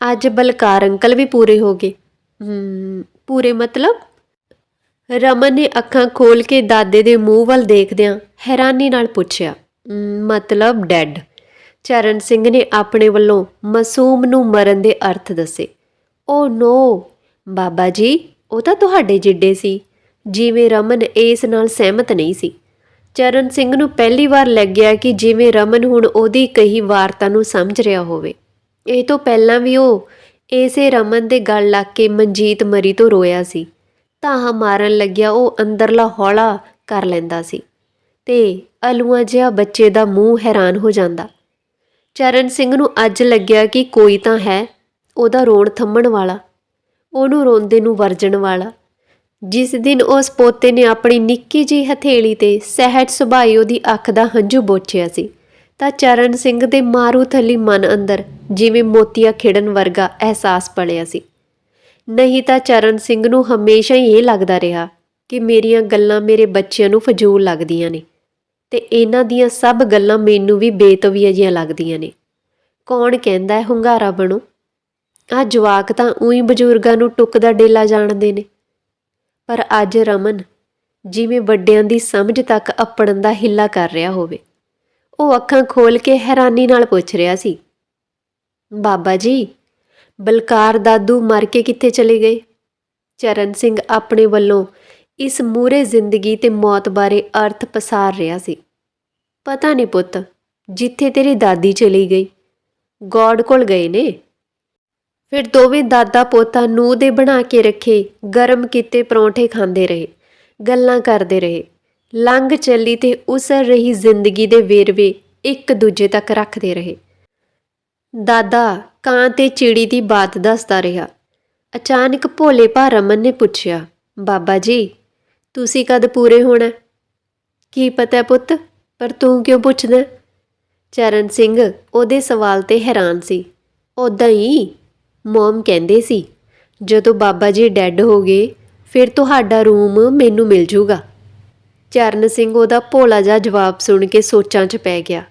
ਅੱਜ ਬਲਕਾਰ ਅੰਕਲ ਵੀ ਪੂਰੇ ਹੋ ਗਏ। ਹਮ ਪੂਰੇ ਮਤਲਬ? ਰਮਨ ਨੇ ਅੱਖਾਂ ਖੋਲ ਕੇ ਦਾਦੇ ਦੇ ਮੂੰਹ ਵੱਲ ਦੇਖਦਿਆਂ ਹੈਰਾਨੀ ਨਾਲ ਪੁੱਛਿਆ ਮਤਲਬ ਡੈਡ। ਚਰਨ ਸਿੰਘ ਨੇ ਆਪਣੇ ਵੱਲੋਂ ਮਾਸੂਮ ਨੂੰ ਮਰਨ ਦੇ ਅਰਥ ਦੱਸੇ। ਓ ਨੋ, ਬਾਬਾ ਜੀ, ਉਹ ਤਾਂ ਤੁਹਾਡੇ ਜਿੱਡੇ ਸੀ, ਜਿਵੇਂ ਰਮਨ ਇਸ ਨਾਲ ਸਹਿਮਤ ਨਹੀਂ ਸੀ। ਚਰਨ ਸਿੰਘ ਨੂੰ ਪਹਿਲੀ ਵਾਰ ਲੱਗਿਆ ਕਿ ਜਿਵੇਂ ਰਮਨ ਹੁਣ ਉਹਦੀ ਕਹੀ ਵਾਰਤਾ ਨੂੰ ਸਮਝ ਰਿਹਾ ਹੋਵੇ। ਇਹ ਤੋਂ ਪਹਿਲਾਂ ਵੀ ਉਹ ਇਸੇ ਰਮਨ ਦੇ ਗੱਲ ਲੱਗ ਕੇ ਮਨਜੀਤ ਮਰੀ ਤੋਂ ਰੋਇਆ ਸੀ। ਤਾਂ ਮਾਰਨ ਲੱਗਿਆ ਉਹ ਅੰਦਰਲਾ ਹੌਲਾ ਕਰ ਲੈਂਦਾ ਸੀ ਤੇ ਅਲੂਆ ਜਿਹਾ ਬੱਚੇ ਦਾ ਮੂੰਹ ਹੈਰਾਨ ਹੋ ਜਾਂਦਾ। ਚਰਨ ਸਿੰਘ ਨੂੰ ਅੱਜ ਲੱਗਿਆ ਕਿ ਕੋਈ ਤਾਂ ਹੈ ਉਹਦਾ ਰੋਣ ਥੰਮਣ ਵਾਲਾ, ਉਹਨੂੰ ਰੋਂਦੇ ਨੂੰ ਵਰਜਣ ਵਾਲਾ। ਜਿਸ ਦਿਨ ਉਸ ਪੋਤੇ ਨੇ ਆਪਣੀ ਨਿੱਕੀ ਜਿਹੀ ਹਥੇਲੀ ਤੇ ਸਹਿਜ ਸੁਭਾਈ ਉਹਦੀ ਅੱਖ ਦਾ ਹੰਝੂ ਬੋਚਿਆ ਸੀ, ਤਾਂ ਚਰਨ ਸਿੰਘ ਦੇ ਮਾਰੂ ਥਲੀ ਮਨ ਅੰਦਰ ਜਿਵੇਂ ਮੋਤੀਆ ਖਿੜਨ ਵਰਗਾ ਅਹਿਸਾਸ ਪਲਿਆ ਸੀ। ਨਹੀਂ ਤਾਂ ਚਰਨ ਸਿੰਘ ਨੂੰ ਹਮੇਸ਼ਾ ਹੀ ਇਹ ਲੱਗਦਾ ਰਿਹਾ ਕਿ ਮੇਰੀਆਂ ਗੱਲਾਂ ਮੇਰੇ ਬੱਚਿਆਂ ਨੂੰ ਫਜ਼ੂਲ ਲੱਗਦੀਆਂ ਨੇ। ਤੇ ਇਹਨਾਂ ਦੀਆਂ ਸਭ ਗੱਲਾਂ ਮੈਨੂੰ ਵੀ ਬੇਤਵੀਆਂ ਜਿਹੀਆਂ ਲੱਗਦੀਆਂ ਨੇ। ਕੌਣ ਕਹਿੰਦਾ ਹੈ ਹੁੰਗਾਰਾ ਬਣੋ? ਆ ਜਵਾਕ ਤਾਂ ਉਹੀ ਬਜ਼ੁਰਗਾਂ ਨੂੰ ਟੁੱਕਦਾ ਡੇਲਾ ਜਾਣਦੇ ਨੇ। ਪਰ ਅੱਜ ਰਮਨ ਜਿਵੇਂ ਵੱਡਿਆਂ ਦੀ ਸਮਝ ਤੱਕ ਅਪੜਨ ਦਾ ਹਿੱਲਾ ਕਰ ਰਿਹਾ ਹੋਵੇ, ਉਹ ਅੱਖਾਂ ਖੋਲ ਕੇ ਹੈਰਾਨੀ ਨਾਲ ਪੁੱਛ ਰਿਹਾ ਸੀ, ਬਾਬਾ ਜੀ, ਬਲਕਾਰ ਦਾਦੂ ਮਰ ਕੇ ਕਿੱਥੇ ਚਲੇ ਗਏ? ਚਰਨ ਸਿੰਘ ਆਪਣੇ ਵੱਲੋਂ ਇਸ ਮੂਰੇ ਜ਼ਿੰਦਗੀ ਤੇ ਮੌਤ ਬਾਰੇ ਅਰਥ ਪਸਾਰ ਰਿਹਾ ਸੀ। ਪਤਾ ਨਹੀਂ ਪੁੱਤ, ਜਿੱਥੇ ਤੇਰੀ ਦਾਦੀ ਚਲੀ ਗਈ, ਗੋਡ ਕੋਲ ਗਏ ਨੇ? ਫਿਰ ਦੋਵੇਂ ਦਾਦਾ ਪੋਤਾ ਨੂੰ ਦੇ ਬਣਾ ਕੇ ਰੱਖੇ, ਗਰਮ ਕੀਤੇ ਪਰੌਂਠੇ ਖਾਂਦੇ ਰਹੇ, ਗੱਲਾਂ ਕਰਦੇ ਰਹੇ, ਲੰਘ ਚੱਲੀ ਤੇ ਉਸਰ ਰਹੀ ਜ਼ਿੰਦਗੀ ਦੇ ਵੇਰਵੇ ਇੱਕ ਦੂਜੇ ਤੱਕ ਰੱਖਦੇ ਰਹੇ। ਦਾਦਾ ਕਾਂ ਤੇ ਚਿੜੀ ਦੀ ਬਾਤ ਦੱਸਦਾ ਰਿਹਾ। ਅਚਾਨਕ ਭੋਲੇ ਭਾ ਰਮਨ ਨੇ ਪੁੱਛਿਆ, ਬਾਬਾ ਜੀ ਤੁਸੀਂ ਕਦ ਪੂਰੇ ਹੋਣਾ? ਕੀ ਪਤਾ ਪੁੱਤ, ਪਰ ਤੂੰ ਕਿਉਂ ਪੁੱਛਦਾ? ਚਰਨ ਸਿੰਘ ਉਹਦੇ ਸਵਾਲ ਤੇ ਹੈਰਾਨ ਸੀ। ਉਦਾਂ ਹੀ ਮੋਮ ਕਹਿੰਦੇ ਸੀ, ਜਦੋਂ ਬਾਬਾ ਜੀ ਡੈੱਡ ਹੋ ਗਏ, ਫਿਰ ਤੁਹਾਡਾ ਰੂਮ ਮੈਨੂੰ ਮਿਲ ਜੂਗਾ। ਚਰਨ ਸਿੰਘ ਉਹਦਾ ਭੋਲਾ ਜਿਹਾ ਜਵਾਬ ਸੁਣ ਕੇ ਸੋਚਾਂ 'ਚ ਪੈ ਗਿਆ।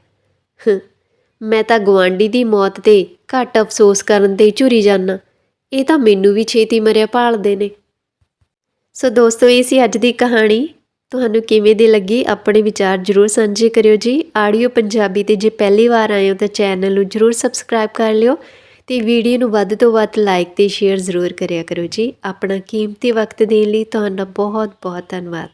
ਮੈਂ ਤਾਂ ਗਵਾਂਡੀ ਦੀ ਮੌਤ ਤੇ ਘੱਟ ਅਫਸੋਸ ਕਰਨ ਤੇ ਝੁਰੀ ਜਾਨਾ ਇਹ ਤਾਂ ਮੈਨੂੰ ਵੀ ਛੇਤੀ ਮਰਿਆ ਭਾਲਦੇ ਨੇ। ਸੋ ਦੋਸਤੋ, ਇਹ ਸੀ ਅੱਜ ਦੀ ਕਹਾਣੀ। ਤੁਹਾਨੂੰ ਕਿਵੇਂ ਦੀ ਲੱਗੀ, ਆਪਣੇ ਵਿਚਾਰ ਜਰੂਰ ਸਾਂਝੇ ਕਰਿਓ ਜੀ। ਆਡੀਓ ਪੰਜਾਬੀ ਤੇ ਜੇ ਪਹਿਲੀ ਵਾਰ ਆਏ ਹੋ ਤਾਂ ਚੈਨਲ ਨੂੰ ਜਰੂਰ ਸਬਸਕ੍ਰਾਈਬ ਕਰ ਲਿਓ ਤੇ ਵੀਡੀਓ ਨੂੰ ਵੱਧ ਤੋਂ ਵੱਧ ਲਾਈਕ ਤੇ ਸ਼ੇਅਰ ਜ਼ਰੂਰ ਕਰਿਆ ਕਰੋ ਜੀ। ਆਪਣਾ ਕੀਮਤੀ ਵਕਤ ਦੇਣ ਲਈ ਤੁਹਾਡਾ ਬਹੁਤ ਬਹੁਤ ਧੰਨਵਾਦ।